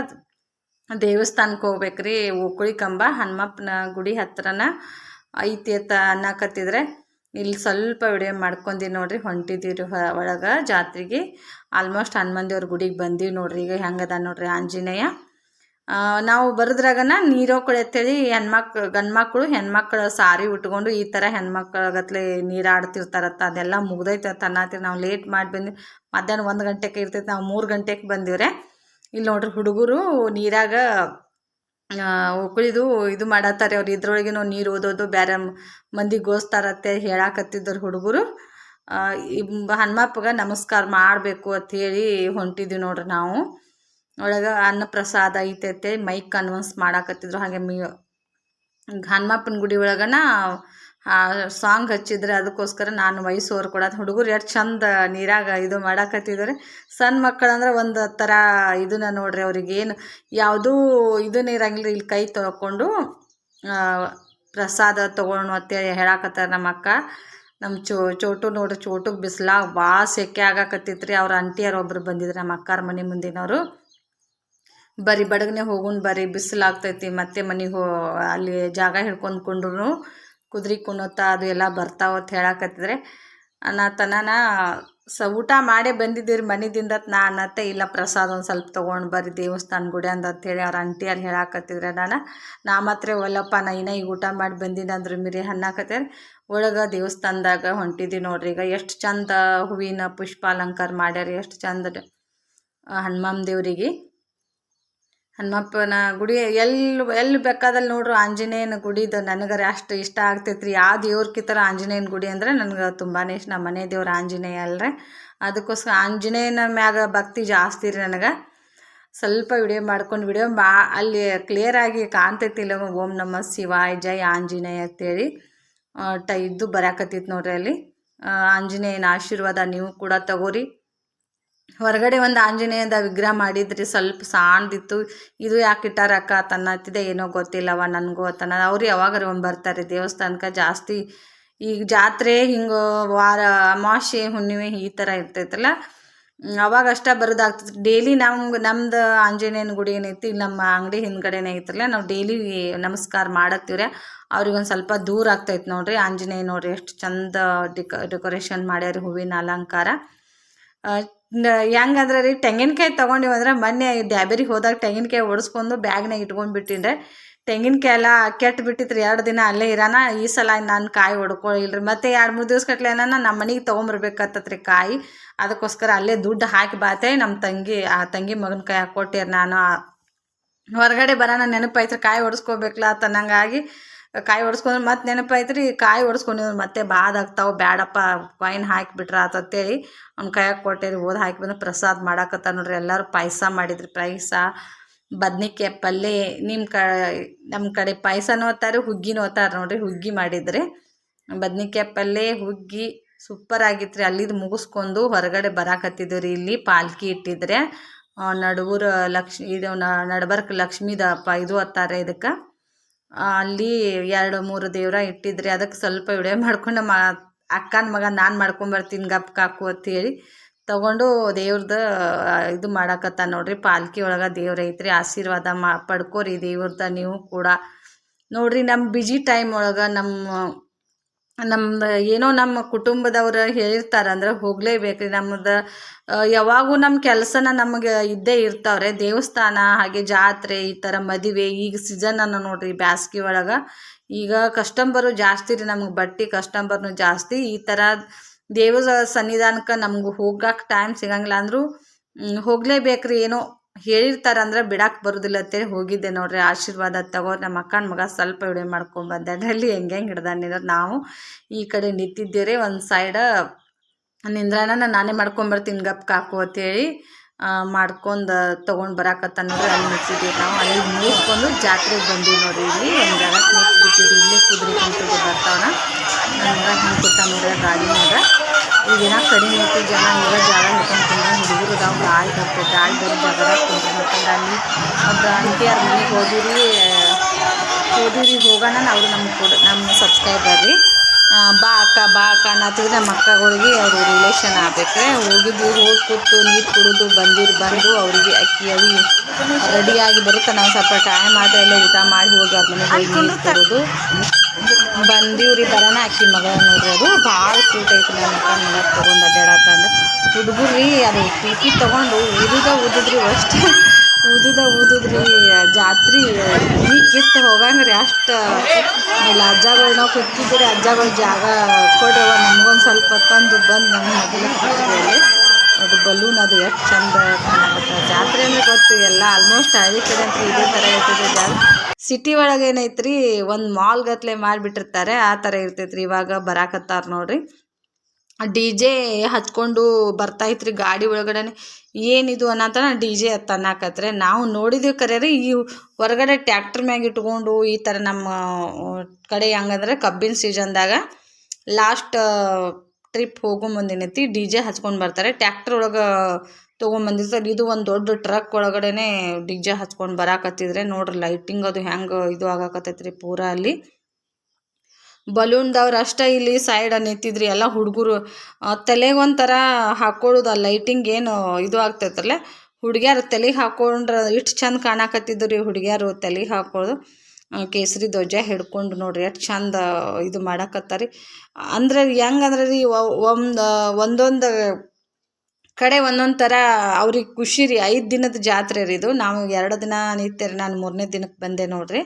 ದೇವಸ್ಥಾನಕ್ಕೆ ಹೋಗ್ಬೇಕ್ರಿ ಓಕುಳಿ ಕಂಬ ಹನುಮಪ್ಪನ ಗುಡಿ ಹತ್ರನ ಐತಿ ಅಂತ ಅನ್ನಕತ್ತಿದ್ರೆ ಇಲ್ಲಿ ಸ್ವಲ್ಪ ವಿಡಿಯೋ ಮಾಡ್ಕೊಂಡಿ ನೋಡ್ರಿ ಹೊಂಟಿದ್ದೀವಿ ಹೊ, ಒಳಗೆ ಜಾತ್ರೆಗೆ. ಆಲ್ಮೋಸ್ಟ್ ಹನುಮಂದೇವ್ರ ಗುಡಿಗೆ ಬಂದೀವಿ ನೋಡ್ರಿ, ಈಗ ಹೆಂಗದ ನೋಡ್ರಿ ಆಂಜನೇಯ. ನಾವು ಬರೋದ್ರಾಗನ ನೀರೋ ಅಂತೇಳಿ ಹೆಣ್ಮಕ್, ಗಂಡ್ಮಕ್ಳು ಹೆಣ್ಮಕ್ಳು ಸಾರಿ ಉಟ್ಕೊಂಡು ಈ ಥರ ಹೆಣ್ಮಕ್ಳಗತ್ಲೆ ನೀರಾಡ್ತಿರ್ತಾರತ್ತ, ಅದೆಲ್ಲ ಮುಗ್ದೈತೆ ತನ್ನಾತಿ ನಾವು ಲೇಟ್ ಮಾಡಿ ಬಂದ್ವಿ ಮಧ್ಯಾಹ್ನ ಒಂದು ಗಂಟೆಗೆ ಇರ್ತೈತೆ, ನಾವು ಮೂರು ಗಂಟೆಗೆ ಬಂದಿವ್ರೆ. ಇಲ್ಲಿ ನೋಡ್ರಿ ಹುಡುಗರು ನೀರಾಗ ಉಕ್ಕಳಿದು ಇದು ಮಾಡತ್ತಾರೆ ಅವ್ರು. ಇದ್ರೊಳಗೇನೋ ನೀರು ಓದೋದು ಬೇರೆ ಮಂದಿಗೆ ಗೋಸ್ತಾರತ್ತೆ ಹೇಳಾಕತ್ತಿದ್ದರು ಹುಡುಗರು. ಹನ್ಮಪ್ಪಗೆ ನಮಸ್ಕಾರ ಮಾಡಬೇಕು ಹೇಳಿ ಹೊಂಟಿದ್ವಿ ನೋಡ್ರಿ ನಾವು. ಒಳಗೆ ಅನ್ನ ಪ್ರಸಾದ ಐತೈತೆ, ಮೈಕ್ ಅನೌನ್ಸ್ ಮಾಡಾಕತ್ತಿದ್ರು. ಹಾಗೆ ಮೀ, ಹನುಮಪ್ಪನ ಗುಡಿ ಒಳಗನ ಸಾಂಗ್ ಹಚ್ಚಿದ್ರೆ ಅದಕ್ಕೋಸ್ಕರ ನಾನು ವಯಸ್ಸೋರು ಕೂಡ ಹುಡುಗರು ಎಷ್ಟು ಚಂದ ನೀರಾಗ ಇದು ಮಾಡಾಕತ್ತಿದ್ದಾರೆ. ಸಣ್ಣ ಮಕ್ಕಳಂದ್ರೆ ಒಂದು ಥರ ಇದನ್ನ ನೋಡ್ರಿ ಅವ್ರಿಗೆ ಏನು ಯಾವುದೂ ಇದು ಇರಂಗಿಲ್ಲ ಇಲ್ಲಿ ಕೈ ತೊಳ್ಕೊಂಡು ಆ, ಪ್ರಸಾದ ತೊಗೊಳ್ಳೋಣ ಅಂತೇಳಿ ಹೇಳಾಕತ್ತಾರ ನಮ್ಮ ಅಕ್ಕ. ನಮ್ಮ ಚೋ ಚೋಟು ನೋಡ್ರಿ ಚೋಟುಗೆ ಬಿಸ್ಲಾಗ ಭಾಳ ಸೆಕೆ ಆಗಾಕತ್ತಿತ್ತು ರೀ ಅವ್ರ ಅಂಟಿಯರು ಒಬ್ರು ಬಂದಿದ್ರು ನಮ್ಮ ಅಕ್ಕಾರ ಮನೆ ಮುಂದಿನವರು. ಬರೀ ಬಡಗನೆ ಹೋಗುನ್ ಬರೀ ಬಿಸಿಲಾಗ್ತೈತಿ ಮತ್ತೆ ಮನೆಗೆ ಹೋ ಅಲ್ಲಿ ಜಾಗ ಹಿಡ್ಕೊಂಡು ಕೊಂಡ್ರು ಕುದುರೆ ಕುಣುತ್ತ ಅದು ಎಲ್ಲ ಬರ್ತಾವ ಅಂತ ಹೇಳಕತ್ತಿದ್ರೆ ಅನ್ನತನನ ಸ ಊಟ ಮಾಡೇ ಬಂದಿದ್ದೀರಿ ಮನೆದಿಂದ ನಾ ಅನ್ನತ್ತೆ, ಇಲ್ಲ ಪ್ರಸಾದ ಒಂದು ಸ್ವಲ್ಪ ತೊಗೊಂಡು ಬರ್ರಿ ದೇವಸ್ಥಾನ ಗುಡಿ ಅಂದ ಅಂತೇಳಿ ಅವ್ರ ಅಂಟಿ ಅಲ್ಲಿ ಹೇಳಾಕತ್ತಿದ್ರೆ ನಾನು, ನಾ ಮಾತ್ರ ಒಲ್ಲಪ್ಪ ನಾ ಇನ್ನ ಈಗ ಊಟ ಮಾಡಿ ಬಂದಿದ್ದೆ ಅಂದ್ರೆ ಮಿರಿ ಹಣ್ಣಾಕತ್ತಾರೆ ಒಳಗೆ ದೇವಸ್ಥಾನದಾಗ ಹೊಂಟಿದ್ವಿ ನೋಡ್ರಿ, ಈಗ ಎಷ್ಟು ಚಂದ ಹೂವಿನ ಪುಷ್ಪ ಅಲಂಕಾರ ಮಾಡ್ಯಾರ, ಎಷ್ಟು ಚಂದ ಹನುಮಾನ್ ದೇವ್ರಿಗೆ ಹನುಮಪ್ಪನ ಗುಡಿ ಎಲ್ಲಿ ಎಲ್ಲಿ ಬೇಕಾದಲ್ಲಿ ನೋಡ್ರು ಆಂಜನೇಯನ ಗುಡಿದು ನನಗರೆ ಅಷ್ಟು ಇಷ್ಟ ಆಗ್ತೈತೆ ರೀ ಯಾವ ಕಿತ್ತಾರ ಆಂಜನೇಯನ ಗುಡಿ ಅಂದರೆ ನನಗೆ ತುಂಬಾ ಇಷ್ಟ. ನಮ್ಮ ಮನೆ ದೇವ್ರ ಆಂಜನೇಯ ಅಲ್ರಿ. ಅದಕ್ಕೋಸ್ಕರ ಆಂಜನೇಯನ ಮ್ಯಾಗ ಭಕ್ತಿ ಜಾಸ್ತಿ ರೀ ನನಗೆ. ಸ್ವಲ್ಪ ವಿಡಿಯೋ ಮಾಡ್ಕೊಂಡು ವಿಡಿಯೋ ಮಾ, ಅಲ್ಲಿ ಕ್ಲಿಯರಾಗಿ ಕಾಣ್ತೈತಿಲ್ಲ ಓಂ ನಮ ಶಿವಾಯ್ ಜೈ ಆಂಜನೇಯ ಅಂತೇಳಿ. ಟ, ಇದ್ದು ಬರಾಕತ್ತಿತ್ತು ನೋಡ್ರಿ ಅಲ್ಲಿ. ಆಂಜನೇಯನ ಆಶೀರ್ವಾದ ನೀವು ಕೂಡ ತಗೋರಿ. ಹೊರಗಡೆ ಒಂದು ಆಂಜನೇಯದ ವಿಗ್ರಹ ಮಾಡಿದ್ರಿ ಸ್ವಲ್ಪ ಸಾಣ್ದಿತ್ತು ಇದು ಯಾಕೆ ಇಟ್ಟಾರಕ್ಕ ತನ್ನತ್ತಿದೆ ಏನೋ ಗೊತ್ತಿಲ್ಲವ ನನಗೂ ತನ್ನ ಅವ್ರು ಯಾವಾಗಾರ ಒಂದು ಬರ್ತಾರೆ? ದೇವಸ್ಥಾನಕ್ಕೆ ಜಾಸ್ತಿ ಈಗ ಜಾತ್ರೆ, ಹಿಂಗೆ ವಾರ, ಅಮಾವಾಸ್ಯೆ, ಹುಣ್ಣಿಮೆ ಈ ಥರ ಇರ್ತೈತಲ್ಲ. ಅವಾಗ ಅಷ್ಟೇ ಬರೋದಾಗ್ತದೆ. ಡೈಲಿ ನಮ್ಗೆ, ನಮ್ದು ಆಂಜನೇಯನ ಗುಡಿ ಏನೈತಿ, ನಮ್ಮ ಅಂಗಡಿ ಹಿಂದ್ಗಡೆನೇ ಐತಲ್ಲ, ನಾವು ಡೈಲಿ ನಮಸ್ಕಾರ ಮಾಡತ್ತೀವ್ರೆ. ಅವ್ರಿಗೆ ಒಂದು ಸ್ವಲ್ಪ ದೂರ ಆಗ್ತೈತೆ ನೋಡ್ರಿ. ಆಂಜನೇಯ ನೋಡ್ರಿ ಎಷ್ಟು ಚಂದ ಡಿಕ, ಡೆಕೋರೇಷನ್ ಮಾಡ್ಯಾರ ಹೂವಿನ ಅಲಂಕಾರ. ಹೆಂಗಂದ್ರೆ ರೀ, ತೆಂಗಿನಕಾಯಿ ತೊಗೊಂಡಿವಿ ಅಂದ್ರೆ ಮೊನ್ನೆ ದ್ಯಾಬೇರಿಗೆ ಹೋದಾಗ ತೆಂಗಿನಕಾಯಿ ಒಡಿಸ್ಕೊಂಡು ಬ್ಯಾಗ್ನಾಗ ಇಟ್ಕೊಂಡು ಬಿಟ್ಟಿನ್ರೆ ತೆಂಗಿನಕಾಯಿ ಎಲ್ಲ ಕೆಟ್ಟು ಬಿಟ್ಟಿತ್ತು ರೀ ಎರಡು ದಿನ ಅಲ್ಲೇ ಇರೋಣ ಈ ಸಲ ನಾನು ಕಾಯಿ ಹೊಡ್ಕೊಳ್ಳಿಲ್ಲ ರೀ ಮತ್ತೆ ಎರಡು ಮೂರು ದಿವ್ಸ ಕಟ್ಲೆ ನಮ್ಮ ಮನೆಗೆ ತೊಗೊಂಬರ್ಬೇಕಾಗತ್ತೆ ರೀ ಕಾಯಿ. ಅದಕ್ಕೋಸ್ಕರ ಅಲ್ಲೇ ದುಡ್ಡು ಹಾಕಿ ಬಾತೆ ನಮ್ಮ ತಂಗಿ, ಆ ತಂಗಿ ಮಗನ ಕೈ ಹಾಕೊಟ್ಟಿರಿ ನಾನು. ಹೊರಗಡೆ ಬರೋಣ ನೆನಪಾಯ್ತು ಕಾಯಿ ಹೊಡ್ಸ್ಕೊಬೇಕಲ್ಲ ತನ್ನಂಗಾಗಿ ಕಾಯಿ ಒಡ್ಸ್ಕೊಂಡ್ರೆ ಮತ್ತೆ ನೆನಪಾಯ್ತು ರೀ ಕಾಯಿ ಹೊಡ್ಸ್ಕೊಂಡಿದ್ರು ಮತ್ತೆ ಬಾದ್ ಆಗ್ತಾವೆ ಬ್ಯಾಡಪ್ಪ ಕಾಯಿನ್ ಹಾಕಿಬಿಟ್ರ ಅಂತೇಳಿ ಅವ್ನ ಕೈಯಾಗ ಕೊಟ್ಟೆ ಓದ್ ಹಾಕಿ ಪ್ರಸಾದ ಮಾಡಾಕತ್ತ ನೋಡ್ರಿ ಎಲ್ಲರೂ ಪಾಯಸ ಮಾಡಿದ್ರಿ ಪಾಯಸ ಬದ್ನಿಕಾಯಿ ಪಲ್ಲೆ ನಿಮ್ಮ ಕ ನಮ್ಮ ಕಡೆ ಪಾಯಸನೂ ಓದ್ತಾರೆ ಹುಗ್ಗಿನೂ ಓದ್ತಾರೆ ನೋಡ್ರಿ ಹುಗ್ಗಿ ಮಾಡಿದ್ರಿ. ಬದ್ನಿಕಾಯಿ ಪಲ್ಲೆ ಹುಗ್ಗಿ ಸೂಪರ್ ಆಗಿತ್ತು ರೀ ಅಲ್ಲಿದ್ದು ಮುಗಿಸ್ಕೊಂಡು ಹೊರಗಡೆ ಬರಾಕತ್ತಿದ್ದು ರೀ ಇಲ್ಲಿ ಪಾಲ್ಕಿ ಇಟ್ಟಿದ್ರೆ ಆ, ಲಕ್ಷ್ಮಿ ಇದು ನಡಬರ್ಕ್ ನಡ್ಬರ್ಕ್ ಲಕ್ಷ್ಮೀದಪ್ಪ ಇದು ಅತ್ತಾರೆ ಇದಕ್ಕೆ. ಅಲ್ಲಿ ಎರಡು ಮೂರು ದೇವ್ರ ಇಟ್ಟಿದ್ರಿ ಅದಕ್ಕೆ ಸ್ವಲ್ಪ ವಿಡಿಯೋ ಮಾಡ್ಕೊಂಡು ಅಕ್ಕನ ಮಗ ನಾನು ಮಾಡ್ಕೊಂಬರ್ತೀನಿ ಗಪ್ ಕಾಕು ಅಂತೇಳಿ ತಗೊಂಡು ದೇವ್ರದ್ದು ಇದು ಮಾಡಕತ್ತ ನೋಡ್ರಿ. ಪಾಲ್ಕಿ ಒಳಗೆ ದೇವ್ರ ಐತ್ರಿ. ಆಶೀರ್ವಾದ ಮಾ, ಪಡ್ಕೋರಿ ದೇವ್ರದ್ದು ನೀವು ಕೂಡ. ನೋಡ್ರಿ ನಮ್ಮ ಬಿಜಿ ಟೈಮ್ ಒಳಗೆ ನಮ್ಮ ನಮ್ದು ಏನೋ ನಮ್ಮ ಕುಟುಂಬದವ್ರು ಹೇಳಿರ್ತಾರೆ ಅಂದ್ರೆ ಹೋಗಲೇಬೇಕ್ರಿ ನಮ್ಮದು ಯಾವಾಗೂ ನಮ್ಮ ಕೆಲಸನ ನಮಗೆ ಇದ್ದೇ ಇರ್ತಾವ್ರೆ. ದೇವಸ್ಥಾನ, ಹಾಗೆ ಜಾತ್ರೆ ಈ ಥರ ಮದುವೆ, ಈಗ ಸೀಸನ್ ನೋಡ್ರಿ ಬ್ಯಾಸ್ಗೆ ಒಳಗೆ. ಈಗ ಕಸ್ಟಂಬರು ಜಾಸ್ತಿ ರೀ ನಮ್ಗೆ ಬಟ್ಟೆ ಕಸ್ಟಂಬರ್ನು ಜಾಸ್ತಿ. ಈ ಥರ ದೇವರ ಸನ್ನಿಧಾನಕ್ಕೆ ನಮ್ಗೆ ಹೋಗಕ್ಕೆ ಟೈಮ್ ಸಿಗಂಗಿಲ್ಲ ಅಂದರೂ ಹೋಗಲೇಬೇಕ್ರಿ ಏನೋ ಹೇಳಿರ್ತಾರೆ ಅಂದ್ರೆ ಬಿಡಕ್ಕೆ ಬರೋದಿಲ್ಲ ಅಂತೇಳಿ ಹೋಗಿದ್ದೆ ನೋಡ್ರಿ. ಆಶೀರ್ವಾದ ತಗೋ, ನಮ್ಮ ಅಕ್ಕನ ಮಗ ಸ್ವಲ್ಪ ವಿಡಿಯೋ ಮಾಡ್ಕೊಂಡ್ಬಂದೆ ಅದರಲ್ಲಿ ಹೆಂಗೆ ಹೆಂಗೆ ಹಿಡ್ದಾನಿರೋ ನಾವು ಈ ಕಡೆ ನಿಂತಿದ್ದೇವೆ ಒಂದು ಸೈಡ ನಿಂದ್ರಾನ ನಾನೇ ಮಾಡ್ಕೊಂಬರ್ತೀನಿ ಗಪ್ ಕಾಕು ಅಂತೇಳಿ ಮಾಡ್ಕೊಂಡು ತೊಗೊಂಡು ಬರಾಕತ್ತ ನೋಡ್ರಿ ಅಲ್ಲಿ ನಿಂತಿದ್ದೀವಿ ನಾವು. ಅಲ್ಲಿ ಮುಗಿಸ್ಕೊಂಡು ಜಾತ್ರೆಗೆ ಬಂದೀವಿ ನೋಡ್ರಿ ಇಲ್ಲಿ. ಒಂದು ಜಾಗಕ್ಕೆ ನಿಂತ್ಬಿಟ್ಟಿವಿ ಇಲ್ಲೇ ಕುದುರೆ ಕುಂತು ಬರ್ತಾವನ. ಮಗ ಹಿಂಗೆ ಕೂತ ನೋಡ್ರಿ ಗಾಡಿ ಮ್ಯಾಗ ಈಗಿನ ಕಡಿಮೆ ಐತಿ ಜನ, ಇರೋ ಜಾಗ ಹಿಡ್ಕೊಂಡು ಹುಡುಗರು ಅದಾವ. ಗಾಳಿ ಬರ್ತೈತೆ ಗಾಳಿ ಬರೋ ಜಾಗದಾಗ ಯಾಕಂದ್ರೆ ಅಲ್ಲಿ ಒಬ್ಬ ಆಂಟಿಯವ್ರ ಮನೆಗೆ ಹೋದಿರಿ ಹೋದಿರಿ ಹೋಗೋಣ. ಅವ್ರು ನಮ್ಗೆ ಕೊಡ ನಮ್ಮ ಸಬ್ಸ್ಕ್ರೈಬರ್ ರೀ ಬಾ ಅಕ್ಕ ಬಾ ಅಕ್ಕ ಅನ್ನತ್ತಿದ್ರೆ ನಮ್ಮ ಅಕ್ಕಗಳಿಗೆ ಅವರು ರಿಲೇಷನ್ ಆಗಬೇಕ್ರೆ ಹೋಗಿದ್ದು ಹೋಗಿ ಕೂತು ನೀರು ಕುಡಿದು ಬಂದಿರು, ಬಂದು ಅವರಿಗೆ ಅಕ್ಕಿ, ಅವು ರೆಡಿಯಾಗಿ ಬರುತ್ತೆ. ನಾವು ಸ್ವಲ್ಪ ಟೈಮ್ ಆದರೆ ಎಲ್ಲ ಊಟ ಮಾಡಿ ಹೋಗಿ ಅವ್ರ ಮನೆಗೆ ಹೋಗಿ ನೀರು ಕೊಡೋದು ಬಂದಿವ್ರಿ ಬರೋಣ ಅಕ್ಕಿ ಮಗ ನೋಡ್ರಿ ಅದು. ಭಾಳ ಕ್ಯೂಟ್ ಐತೆ ನಮ್ಮ ಅಕ್ಕ ಮಗ ತೊಗೊಂಡು ಅಡ್ಡಾಡತ್ತಂದು ಹುಡುಗರು ರೀ ಅದು ಪಿ ಪಿ ತೊಗೊಂಡು ಊದುದ ಅಷ್ಟೇ ಅಷ್ಟು. ಊದುದ ಊದುದ್ರಿ ಜಾತ್ರೆ, ಈ ಕಿತ್ತು ಹೋಗಂಗ್ರಿ ಅಷ್ಟು. ಇಲ್ಲ ಅಜ್ಜಗಳು ನಾವು ಕೂತಿದ್ದೀರಿ, ಅಜ್ಜಗಳು ಜಾಗ ಕೊಡವ ನಮ್ಗೊಂದು ಸ್ವಲ್ಪ ತಂದು ಬಂದು ನಮ್ಮ ಕೂತ್ಕೊಳ್ಳಿ ಅದು ಬಲೂನ್ ಅದು ಎಷ್ಟು ಚಂದ ಜಾತ್ರೆ ಅಂದ್ರೆ ಗೊತ್ತು, ಎಲ್ಲ ಆಲ್ಮೋಸ್ಟ್ ಹಳ್ಳಿ ಕಡೆ ಅಂತ ಇದೇ ಥರ ಇರ್ತದೆ ಸಿಟಿ ಒಳಗೆ ಏನೈತ್ರಿ, ಒಂದು ಮಾಲ್ ಗತ್ಲೆ ಮಾಡಿಬಿಟ್ಟಿರ್ತಾರೆ, ಆ ಥರ ಇರ್ತೈತ್ರಿ. ಇವಾಗ ಬರಾಕತ್ತಾರ ನೋಡ್ರಿ. ಡಿ ಜೆ ಹಚ್ಕೊಂಡು ಬರ್ತಾಯಿತ್ರಿ ಗಾಡಿ ಒಳಗಡೆನೆ. ಏನಿದು ಅನ್ನತನ ಡಿ ಜೆ ಅತ್ತ ಅನ್ನಕತ್ರೆ. ನಾವು ನೋಡಿದ್ವಿ ಕರೆ ರೀ ಈ ಹೊರಗಡೆ ಟ್ಯಾಕ್ಟ್ರ್ ಮ್ಯಾಗ ಇಟ್ಕೊಂಡು ಈ ಥರ ನಮ್ಮ ಕಡೆ ಹೆಂಗಂದ್ರೆ ಕಬ್ಬಿನ ಸೀಸನ್ದಾಗ ಲಾಸ್ಟ್ ಟ್ರಿಪ್ ಹೋಗೋ ಮುಂದಿನೈತಿ ಡಿ ಜೆ ಹಚ್ಕೊಂಡು ಬರ್ತಾರೆ. ಟ್ಯಾಕ್ಟ್ರ್ ಒಳಗೆ ತೊಗೊಂಬಂದಿರ್ತಾರೆ. ಇದು ಒಂದು ದೊಡ್ಡ ಟ್ರಕ್ ಒಳಗಡೆನೆ ಡಿ ಜೆ ಹಚ್ಕೊಂಡು ಬರಾಕತ್ತಿದ್ರೆ ನೋಡ್ರಿ ಲೈಟಿಂಗ್ ಅದು ಹೆಂಗೆ ಇದು ಆಗಾಕತ್ತೈತ್ರಿ ಪೂರಾ ಅಲ್ಲಿ. ಬಲೂನ್ದವ್ರು ಅಷ್ಟೇ ಇಲ್ಲಿ ಸೈಡ್ ನಿಂತಿದ್ರಿ. ಎಲ್ಲ ಹುಡುಗರು ತಲೆಗೆ ಒಂಥರ ಹಾಕೊಳ್ಳೋದು ಆ ಲೈಟಿಂಗ್ ಏನು ಇದು ಆಗ್ತೈತಲ್ಲ? ಹುಡುಗ್ಯಾರು ತಲೆಗೆ ಹಾಕೊಂಡ್ರೆ ಇಷ್ಟು ಚಂದ ಕಾಣಕತ್ತಿದ್ದು ರೀ ಹುಡುಗ್ಯಾರು ತಲೆಗೆ ಹಾಕೊಳ್ಳೋದು ಕೇಸರಿ ಧ್ವಜ ಹಿಡ್ಕೊಂಡು ನೋಡ್ರಿ ಎಷ್ಟು ಚಂದ ಇದು ಮಾಡಕತ್ತಾರಿ. ಅಂದ್ರೆ ಹೆಂಗಂದ್ರೆ ರೀ ಒಂದು, ಒಂದೊಂದು ಕಡೆ ಒಂದೊಂದು ಥರ ಅವ್ರಿಗೆ ಖುಷಿ ರೀ. ಐದು ದಿನದ ಜಾತ್ರೆ ರೀ ಇದು. ನಾವು ಎರಡು ದಿನ ನಿಂತೆ ರೀ. ನಾನು ಮೂರನೇ ದಿನಕ್ಕೆ ಬಂದೆ ನೋಡ್ರಿ.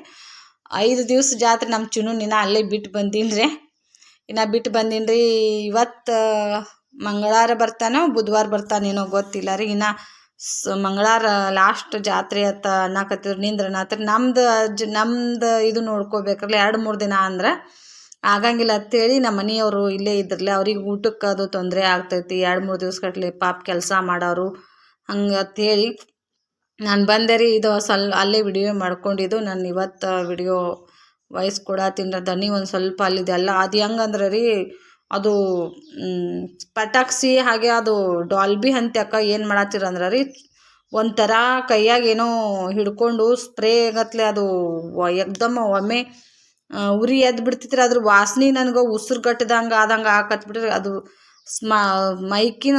ಐದು ದಿವಸ ಜಾತ್ರೆ ನಮ್ಮ ಚುನು ಇನ್ನ ಅಲ್ಲೇ ಬಿಟ್ಟು ಬಂದೀನಿ ರೀ ಇನ್ನು ಬಿಟ್ಟು ಬಂದೀನಿ ರೀ ಇವತ್ತು ಮಂಗಳವಾರ ಬರ್ತಾನೋ ಬುಧವಾರ ಬರ್ತಾನೇನೋ ಗೊತ್ತಿಲ್ಲ ರೀ. ಇನ್ನು ಸ್ ಮಂಗಳವಾರ ಲಾಸ್ಟ್ ಜಾತ್ರೆ ಅತ್ತ ಅನ್ನಕತ್ತಿದ್ರು ನಿಂದ್ರ ಅನ್ನತ್ರಿ ನಮ್ದು ಅಜ್ಜ ನಮ್ದು ಇದು ನೋಡ್ಕೋಬೇಕಲ್ಲ ಎರಡು ಮೂರು ದಿನ ಅಂದ್ರೆ. ಆಗಂಗಿಲ್ಲ ಅಂತೇಳಿ ನಮ್ಮ ಮನೆಯವರು ಇಲ್ಲೇ ಇದ್ರಲ್ಲ, ಅವ್ರಿಗೆ ಊಟಕ್ಕೆ ಅದು ತೊಂದರೆ ಆಗ್ತೈತಿ. ಎರಡು ಮೂರು ದಿವ್ಸ ಕಟ್ಲಿ ಪಾಪ ಕೆಲಸ ಮಾಡೋರು ಹಂಗೆ ಅಂತೇಳಿ ನಾನು ಬಂದೆ ರೀ, ಇದು ಸ್ವಲ್ ಅಲ್ಲೇ ವಿಡಿಯೋ ಮಾಡ್ಕೊಂಡಿದ್ದು. ನಾನು ಇವತ್ತು ವಿಡಿಯೋ ವಾಯ್ಸ್ ತಿಂದ್ರೆ ದನಿ ಒಂದು ಸ್ವಲ್ಪ ಅಲ್ಲಿದೆಲ್ಲ ಅದು ಹೆಂಗಂದ್ರೆ ರೀ, ಅದು ಪಟಾಕ್ಸಿ ಹಾಗೆ ಅದು ಡಾಲ್ಬಿ ಹಂತ್ಯಕ್ಕ ಏನು ಮಾಡತ್ತಿರಂದ್ರೆ ರೀ, ಒಂಥರ ಕೈಯಾಗ ಏನೋ ಹಿಡ್ಕೊಂಡು ಸ್ಪ್ರೇ ಗತ್ಲೆ ಅದು ಎಕ್ದಮ್ ಒಮ್ಮೆ ಉರಿ ಎದ್ದು ಬಿಡ್ತಿತ್ರಿ. ಅದ್ರ ವಾಸನೆ ನನಗೆ ಉಸಿರು ಕಟ್ಟಿದಂಗೆ ಆದಂಗೆ ಹಾಕತ್ಬಿಟ್ರಿ ಅದು ಸ್ಮ, ಮೈಕಿನ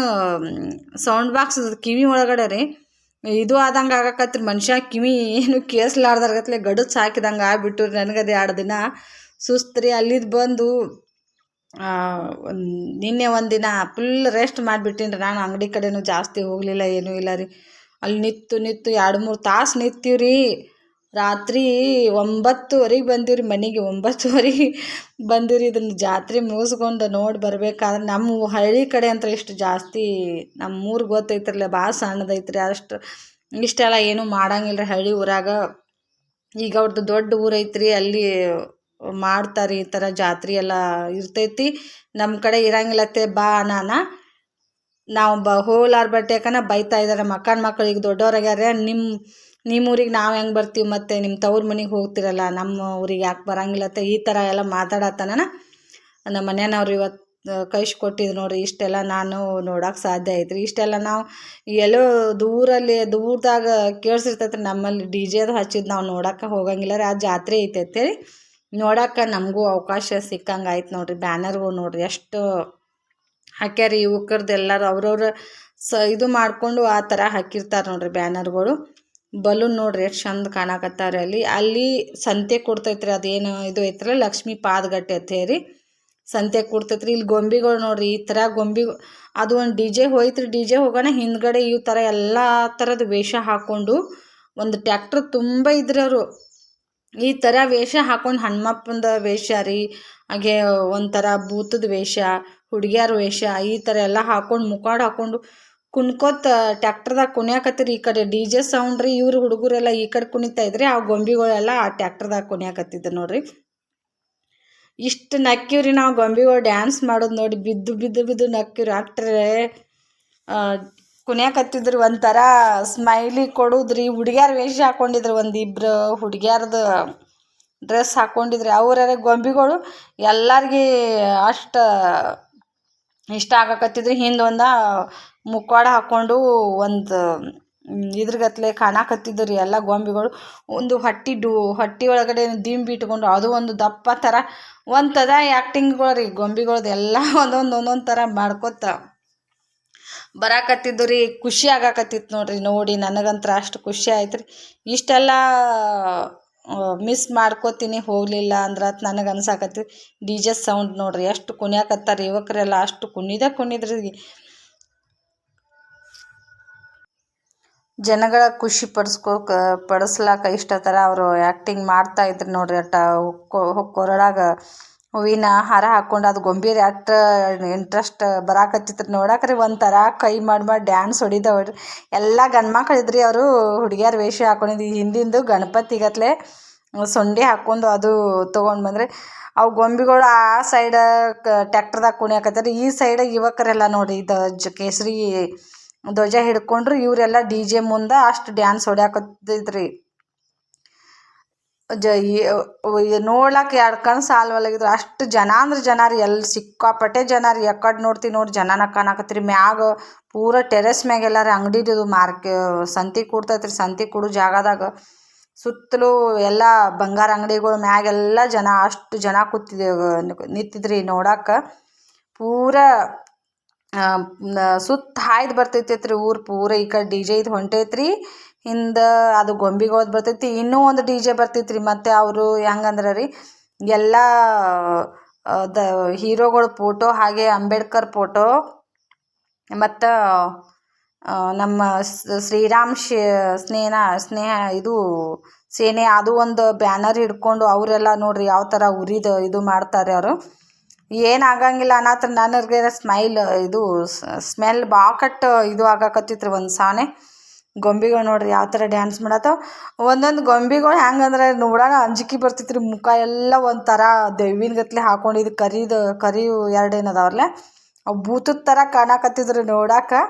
ಸೌಂಡ್ ಬಾಕ್ಸ್ ಕಿವಿ ಒಳಗಡೆ ರೀ ಇದು ಆದಂಗೆ ಆಗಕತ್ರಿ ಮನುಷ್ಯ, ಕಿವಿ ಏನು ಕೇಸ್ಲಾರ್ದಾರ್ಗತ್ಲೆ ಗಡಚ್ ಹಾಕಿದಂಗೆ ಆಗ್ಬಿಟ್ಟು ನನಗದು ಎರಡು ದಿನ ಸುಸ್ತ್ರಿ ಅಲ್ಲಿದ್ ಬಂದು ನಿನ್ನೆ ಒಂದಿನ ಫುಲ್ ರೆಸ್ಟ್ ಮಾಡಿಬಿಟ್ಟಿನಿ ರೀ ನಾನು, ಅಂಗಡಿ ಕಡೆನೂ ಜಾಸ್ತಿ ಹೋಗಲಿಲ್ಲ, ಏನೂ ಇಲ್ಲ ರೀ. ಅಲ್ಲಿ ನಿತ್ತು ನಿತ್ತು ಎರಡು ಮೂರು ತಾಸು ನಿತ್ತೀವ್ರಿ. ರಾತ್ರಿ ಒಂಬತ್ತುವರೆಗೆ ಬಂದೀವಿ ರೀ ಮನೆಗೆ, ಒಂಬತ್ತುವರೆಗೆ ಬಂದೀವಿ ರೀ ಇದನ್ನು ಜಾತ್ರೆ ಮುಗಿಸ್ಕೊಂಡು ನೋಡಿ ಬರ್ಬೇಕಾದ್ರೆ ನಮ್ಮ ಹಳ್ಳಿ ಕಡೆ ಅಂತ ಇಷ್ಟು ಜಾಸ್ತಿ ನಮ್ಮ ಊರು ಗೊತ್ತೈತ್ರಲ್ಲ, ಭಾಳ ಸಣ್ಣದೈತ್ರಿ. ಅಷ್ಟು ಇಷ್ಟೆಲ್ಲ ಏನೂ ಮಾಡಂಗಿಲ್ಲ ರೀ ಹಳ್ಳಿ ಊರಾಗ. ಈಗ ಅವ್ರದ್ದು ದೊಡ್ಡ ಊರೈತ್ರಿ, ಅಲ್ಲಿ ಮಾಡ್ತಾರೆ ಈ ಥರ ಜಾತ್ರೆ ಎಲ್ಲ ಇರ್ತೈತಿ. ನಮ್ಮ ಕಡೆ ಇರಂಗಿಲ್ಲತ್ತೆ ಬಾ ನಾನ ನಾವು ಬ ಹೋಲಾರ್ ಯಾಕಂದ್ರೆ ಬೈತಾ ಇದ್ದಾರೆ ಮಕ್ಕಳ ಮಕ್ಕಳು ಈಗ ದೊಡ್ಡವ್ರಾಗ್ಯಾರ ನಿಮ್ಮ ನಿಮ್ಮ ಊರಿಗೆ ನಾವು ಹೆಂಗೆ ಬರ್ತೀವಿ ಮತ್ತು ನಿಮ್ಮ ತವ್ರ ಮನೆಗೆ ಹೋಗ್ತಿರಲ್ಲ, ನಮ್ಮ ಊರಿಗೆ ಯಾಕೆ ಬರಂಗಿಲ್ಲತ್ತೆ ಈ ಥರ ಎಲ್ಲ ಮಾತಾಡತ್ತಾನ ನಮ್ಮ ಮನೆಯವ್ರು ಇವತ್ತು ಕಳಿಸ್ಕೊಟ್ಟಿದ್ರು ನೋಡ್ರಿ, ಇಷ್ಟೆಲ್ಲ ನಾನು ನೋಡೋಕೆ ಸಾಧ್ಯ ಐತ್ರಿ. ಇಷ್ಟೆಲ್ಲ ನಾವು ಎಲ್ಲೋ ದೂರಲ್ಲಿ, ದೂರದಾಗ ಕೇಳಿಸಿರ್ತೈತೆ ನಮ್ಮಲ್ಲಿ ಡಿ ಜೆದು ಹಚ್ಚಿದ್ದು ನಾವು ನೋಡೋಕೆ ಹೋಗಂಗಿಲ್ಲ ರೀ. ಆ ಜಾತ್ರೆ ಐತೈತೆ ರೀ. ನೋಡಕ್ಕೆ ನಮಗೂ ಅವಕಾಶ ಸಿಕ್ಕಂಗೆ ಆಯ್ತು ನೋಡ್ರಿ, ಬ್ಯಾನರ್ಗಳು ನೋಡ್ರಿ, ಎಷ್ಟು ಹಾಕ್ಯಾರ ಯುವಕರದ್ದು ಎಲ್ಲರೂ ಅವ್ರವ್ರ ಸ ಇದು ಮಾಡಿಕೊಂಡು ಆ ಥರ ಹಾಕಿರ್ತಾರೆ ನೋಡ್ರಿ ಬ್ಯಾನರ್ಗಳು. ಬಲೂನ್ ನೋಡ್ರಿ ಎಷ್ಟು ಚಂದ ಕಾಣಕತ್ತಾರ ಅಲ್ಲಿ. ಅಲ್ಲಿ ಸಂತೆ ಕೊಡ್ತೈತ್ರಿ, ಅದೇನು ಇದು ಐತ್ರಲ್ಲ ಲಕ್ಷ್ಮಿ ಪಾದಗಟ್ಟೆ ಅಂತ ಸಂತೆ ಕೊಡ್ತೈತ್ರಿ. ಇಲ್ಲಿ ಗೊಂಬಿಗಳು ನೋಡ್ರಿ, ಈ ಥರ ಗೊಂಬಿ, ಅದು ಒಂದು ಡಿ ಜೆ ಹೋಯ್ತ್ರಿ, ಡಿ ಜೆ ಹೋಗೋಣ, ಹಿಂದ್ಗಡೆ ಈ ಥರ ಎಲ್ಲ ಥರದ ವೇಷ ಹಾಕ್ಕೊಂಡು ಒಂದು ಟ್ಯಾಕ್ಟ್ರ್ ತುಂಬ ಇದ್ರಿ ಅವರು. ಈ ಥರ ವೇಷ ಹಾಕೊಂಡು ಹಣ್ಮಪ್ಪಂದ ವೇಷ ರೀ, ಹಾಗೆ ಒಂಥರ ಭೂತದ ವೇಷ, ಹುಡುಗಿಯರ ವೇಷ, ಈ ಥರ ಎಲ್ಲ ಹಾಕೊಂಡು ಮುಖಾಡ್ ಹಾಕೊಂಡು ಕುಣ್ಕೋತ, ಟ್ಯಾಕ್ಟರ್ದಾಗ ಕುಣಿಯಾಕತ್ತೀರಿ ಈ ಕಡೆ ಡಿ ಜೆ ಸೌಂಡ್ ರೀ, ಇವ್ರ ಹುಡುಗರೆಲ್ಲ ಈ ಕಡೆ ಕುಣಿತಾ ಇದ್ರಿ ಆ ಗೊಂಬಿಗಳೆಲ್ಲ ಆ ಟ್ಯಾಕ್ಟರ್ದಾಗ ಕುಣಿಯಾಕತ್ತಿದ್ರು ನೋಡ್ರಿ. ಇಷ್ಟು ನಕ್ಕಿವ್ರಿ ನಾವು ಗೊಂಬಿಗಳು ಡ್ಯಾನ್ಸ್ ಮಾಡೋದು ನೋಡಿ, ಬಿದ್ದು ಬಿದ್ದು ಬಿದ್ದು ನಕ್ಕಿವ್ರಿ. ಅಟ್ರೆ ಕುಣಿಯಾಕತ್ತಿದ್ರು ಒಂಥರ ಸ್ಮೈಲಿ ಕೊಡುದ್ರಿ. ಹುಡುಗ್ಯಾರ ವೇಷ ಹಾಕೊಂಡಿದ್ರು ಒಂದು ಇಬ್ರು ಹುಡುಗ್ಯಾರ್ದು ಡ್ರೆಸ್ ಹಾಕ್ಕೊಂಡಿದ್ರಿ ಅವ್ರೆ ಗೊಂಬಿಗಳು ಎಲ್ಲರಿಗೆ ಅಷ್ಟು ಇಷ್ಟ ಆಗಕತ್ತಿದ್ರು. ಹಿಂದೆ ಒಂದು ಮುಕ್ವಾಡ ಹಾಕ್ಕೊಂಡು ಒಂದು ಇದ್ರಗತ್ಲೆ ಕಾಣಕತ್ತಿದ್ದು ರೀ ಎಲ್ಲ ಗೊಂಬೆಗಳು. ಒಂದು ಹಟ್ಟಿ ಡೂ, ಹಟ್ಟಿ ಒಳಗಡೆ ದಿಂಬಿ ಇಟ್ಕೊಂಡು ಅದು ಒಂದು ದಪ್ಪ ಥರ ಒಂಥರ ಆ್ಯಕ್ಟಿಂಗ್ಗಳು ರೀ, ಗೊಂಬೆಗಳ್ದು ಎಲ್ಲ ಒಂದೊಂದು ಒಂದೊಂದು ಥರ ಮಾಡ್ಕೊತ ಬರಾಕತ್ತಿದ್ದು ರೀ. ಖುಷಿ ಆಗಾಕತ್ತಿತ್ತು ನೋಡ್ರಿ ನೋಡಿ, ನನಗಂತ್ರ ಅಷ್ಟು ಖುಷಿ ಆಯ್ತು ರೀ ಇಷ್ಟೆಲ್ಲ ಮಿಸ್ ಮಾಡ್ಕೋತೀನಿ, ಹೋಗಲಿಲ್ಲ ಅಂದ್ರೆ ನನಗೆ ಅನ್ಸಾಕತ್ತಿ ಡಿ ಜೆ ಸೌಂಡ್ ನೋಡ್ರಿ, ಎಷ್ಟು ಕುಣಿಯಾಕತ್ತಾರ ಯುವಕರೆಲ್ಲ, ಅಷ್ಟು ಕುಣಿದ ಕುಣಿದ್ರಿ ಜನಗಳ ಖುಷಿ ಪಡಿಸ್ಕೋಕ ಪಡಿಸ್ಲಾಕ ಥರ ಅವರು ಆ್ಯಕ್ಟಿಂಗ್ ಮಾಡ್ತಾ ಇದ್ರು ನೋಡ್ರಿ ಅಟ್ಟ. ಕೊರಳಾಗ ಹೂವಿನ ಹಾರ ಹಾಕ್ಕೊಂಡು ಅದು ಗೊಂಬೀರಿ ಅಟ್ಟ ಇಂಟ್ರೆಸ್ಟ್ ಬರಾಕತ್ತಿತ್ತು ನೋಡಕ್ರಿ ಒಂಥರ ಕೈ ಮಾಡಿ ಮಾಡಿ ಡ್ಯಾನ್ಸ್ ಹೊಡಿದವ್ರಿ. ಎಲ್ಲ ಗಂಡು ಮಕ್ಳು ಇದ್ರಿ ಅವರು ಹುಡುಗಿಯರ ವೇಷ ಹಾಕೊಂಡಿದ್ದು ಹಿಂದಿಂದು ಗಣಪತಿಗತ್ಲೆ ಸೊಂಡಿ ಹಾಕ್ಕೊಂಡು ಅದು ತೊಗೊಂಡು ಬಂದರೆ ಅವು ಗೊಂಬಿಗಳು ಆ ಸೈಡ ಟ್ಯಾಕ್ಟರ್ದಾಗ ಕುಣಿಯಾಕತ್ತಾರೆ ಈ ಸೈಡ್ ಯುವಕರೆಲ್ಲ ನೋಡಿ ಇದು ಕೇಸರಿ ಧ್ವಜ ಹಿಡ್ಕೊಂಡ್ರು ಇವರೆಲ್ಲ ಡಿ ಜೆ ಮುಂದೆ ಅಷ್ಟು ಡ್ಯಾನ್ಸ್ ಹೊಡ್ಯಾಕತ್ತಿದ್ರಿ. ಜ ನೋಡ್ಲಾಕ ಎರಡು ಕಣ್ಣು ಸಾಲ್ವಲ್ಲಾಗಿದ್ರು ಅಷ್ಟು ಜನ ಅಂದ್ರೆ ಜನ ಎಲ್ಲಿ ಸಿಕ್ಕಾಪಟ್ಟೆ ಜನ ರೀ. ಯಾಕಡೆ ನೋಡ್ತೀವಿ ನೋಡಿ ಜನನ ಕಾಣಕತ್ರಿ ಮ್ಯಾಗ ಪೂರ ಟೆರೆಸ್ ಮ್ಯಾಗೆಲ್ಲ ರೀ ಅಂಗಡಿದು ಮಾರ್ಕೆ, ಸಂತಿ ಕೂಡ್ತೈತ್ರಿ. ಸಂತಿ ಕೂಡು ಜಾಗದಾಗ ಸುತ್ತಲೂ ಎಲ್ಲ ಬಂಗಾರ ಅಂಗಡಿಗಳು ಮ್ಯಾಗೆಲ್ಲ ಜನ ಅಷ್ಟು ಜನ ಕೂತಿದ್ದೆ ನಿಂತಿದ್ರಿ ನೋಡಕ್ಕೆ ಪೂರ ಸುತ್ತ ಹಾಯ್ದು ಬರ್ತೈತೈತ್ರಿ ಊರು ಪೂರ, ಈ ಕಡೆ ಡಿ ಜೆ ಇದು ಹೊಂಟೈತ್ರಿ. ಹಿಂದೆ ಅದು ಗೊಂಬಿಗಳದ್ದು ಬರ್ತೈತಿ. ಇನ್ನೂ ಒಂದು ಡಿ ಜೆ ಬರ್ತೈತ್ರಿ. ಮತ್ತು ಅವರು ಹೆಂಗಂದ್ರೆ ರೀ, ಎಲ್ಲ ದ, ಹೀರೋಗಳ ಫೋಟೋ, ಹಾಗೆ ಅಂಬೇಡ್ಕರ್ ಫೋಟೋ, ಮತ್ತು ನಮ್ಮ ಶ್ರೀರಾಮ್ ಶೇ, ಸ್ನೇಹ ಸ್ನೇಹ, ಇದು, ಸೇನೆ, ಅದು ಒಂದು ಬ್ಯಾನರ್ ಹಿಡ್ಕೊಂಡು ಅವರೆಲ್ಲ ನೋಡ್ರಿ ಯಾವ ಥರ ಉರಿದು, ಇದು ಮಾಡ್ತಾರೆ ಅವರು. ಏನು ಆಗಂಗಿಲ್ಲ ಅನ್ನತ್ರ ನನಗೆ ಸ್ಮೈಲ್ ಇದು ಸ್ಮೆಲ್ ಬಾಕಟ್ ಕಟ್ ಇದು ಆಗಾಕತ್ತಿತ್ತು ರೀ ಒಂದು ಸಾನೆ ಗೊಂಬಿಗಳು ನೋಡ್ರಿ ಯಾವ ಥರ ಡ್ಯಾನ್ಸ್ ಮಾಡತ್ತಾವ ಒಂದೊಂದು ಗೊಂಬಿಗಳು ಹೆಂಗಂದ್ರೆ ನೋಡೋಣ ಅಂಜಿಕೆ ಬರ್ತಿತ್ರಿ ಮುಖ ಎಲ್ಲ ಒಂಥರ ದೆವ್ವಿನ ಗತ್ಲೆ ಹಾಕೊಂಡಿದ್ದು ಕರಿದು ಕರಿ ಎರಡೇನದವ್ರಲ್ಲೇ ಅವು ಭೂತದ ಥರ ಕಾಣಕತ್ತಿದ್ರು ನೋಡಕ್ಕೆ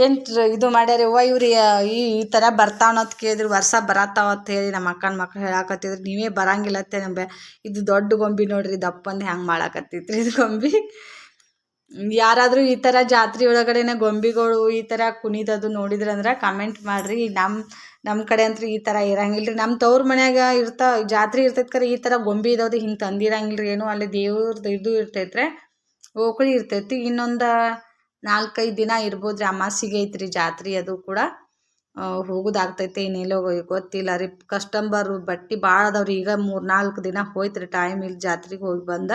ಏನು ಇದು ಮಾಡ್ಯಾರ, ಅವ್ವ ಇವ್ರು ಈ ಈ ಥರ ಬರ್ತಾವ ಅಂತ ಕೇಳಿದ್ರು ವರ್ಷ ಬರತ್ತಾವ ಅಂತ ಹೇಳಿ ನಮ್ಮ ಅಕ್ಕನ ಮಕ್ಳು ಹೇಳಕತ್ತಿದ್ರು. ನೀವೇ ಬರಂಗಿಲ್ಲತ್ತೆ ನಂಬೆ ಇದು ದೊಡ್ಡ ಗೊಂಬಿ ನೋಡ್ರಿ ದಪ್ಪಂದು ಹೆಂಗೆ ಮಾಡಾಕತ್ತಿತ್ರಿ ಇದು ಗೊಂಬಿ. ಯಾರಾದರೂ ಈ ಥರ ಜಾತ್ರೆ ಒಳಗಡೆನೆ ಗೊಂಬಿಗಳು ಈ ಥರ ಕುಣಿದದು ನೋಡಿದ್ರಂದ್ರೆ ಕಮೆಂಟ್ ಮಾಡಿರಿ. ನಮ್ಮ ನಮ್ಮ ಕಡೆ ಅಂತೂ ಈ ಥರ ಇರಂಗಿಲ್ಲ ರೀ ನಮ್ಮ ತವ್ರ ಮನ್ಯಾಗ ಇರ್ತಾವ ಜಾತ್ರೆ ಇರ್ತೈತೆ ಕರೆ, ಈ ಥರ ಗೊಂಬಿ ಇದಾವ್ದು ಹಿಂಗೆ ತಂದಿರಂಗಿಲ್ಲ ಏನೋ ಅಲ್ಲಿ ದೇವ್ರದ್ದು ಇದು ಇರ್ತೈತ್ರೆ ಓಕಳಿ ಇರ್ತೈತಿ. ಇನ್ನೊಂದು ನಾಲ್ಕೈದು ದಿನ ಇರ್ಬೋದು ರೀ ಅಮಾಸಿಗೆ ಐತ್ರಿ ಜಾತ್ರೆ ಅದು ಕೂಡ. ಹೋಗೋದಾಗ್ತೈತೆ ಇನ್ನೆಲ್ಲೋ ಗೊತ್ತಿಲ್ಲ ರೀ. ಕಸ್ಟಂಬರು ಬಟ್ಟೆ ಭಾಳ ಅದಾವ್ರಿ ಈಗ ಮೂರು ನಾಲ್ಕು ದಿನ ಹೋಯ್ತು ಟೈಮ್ ಇಲ್ಲಿ ಜಾತ್ರೆಗೆ ಹೋಗಿ ಬಂದ.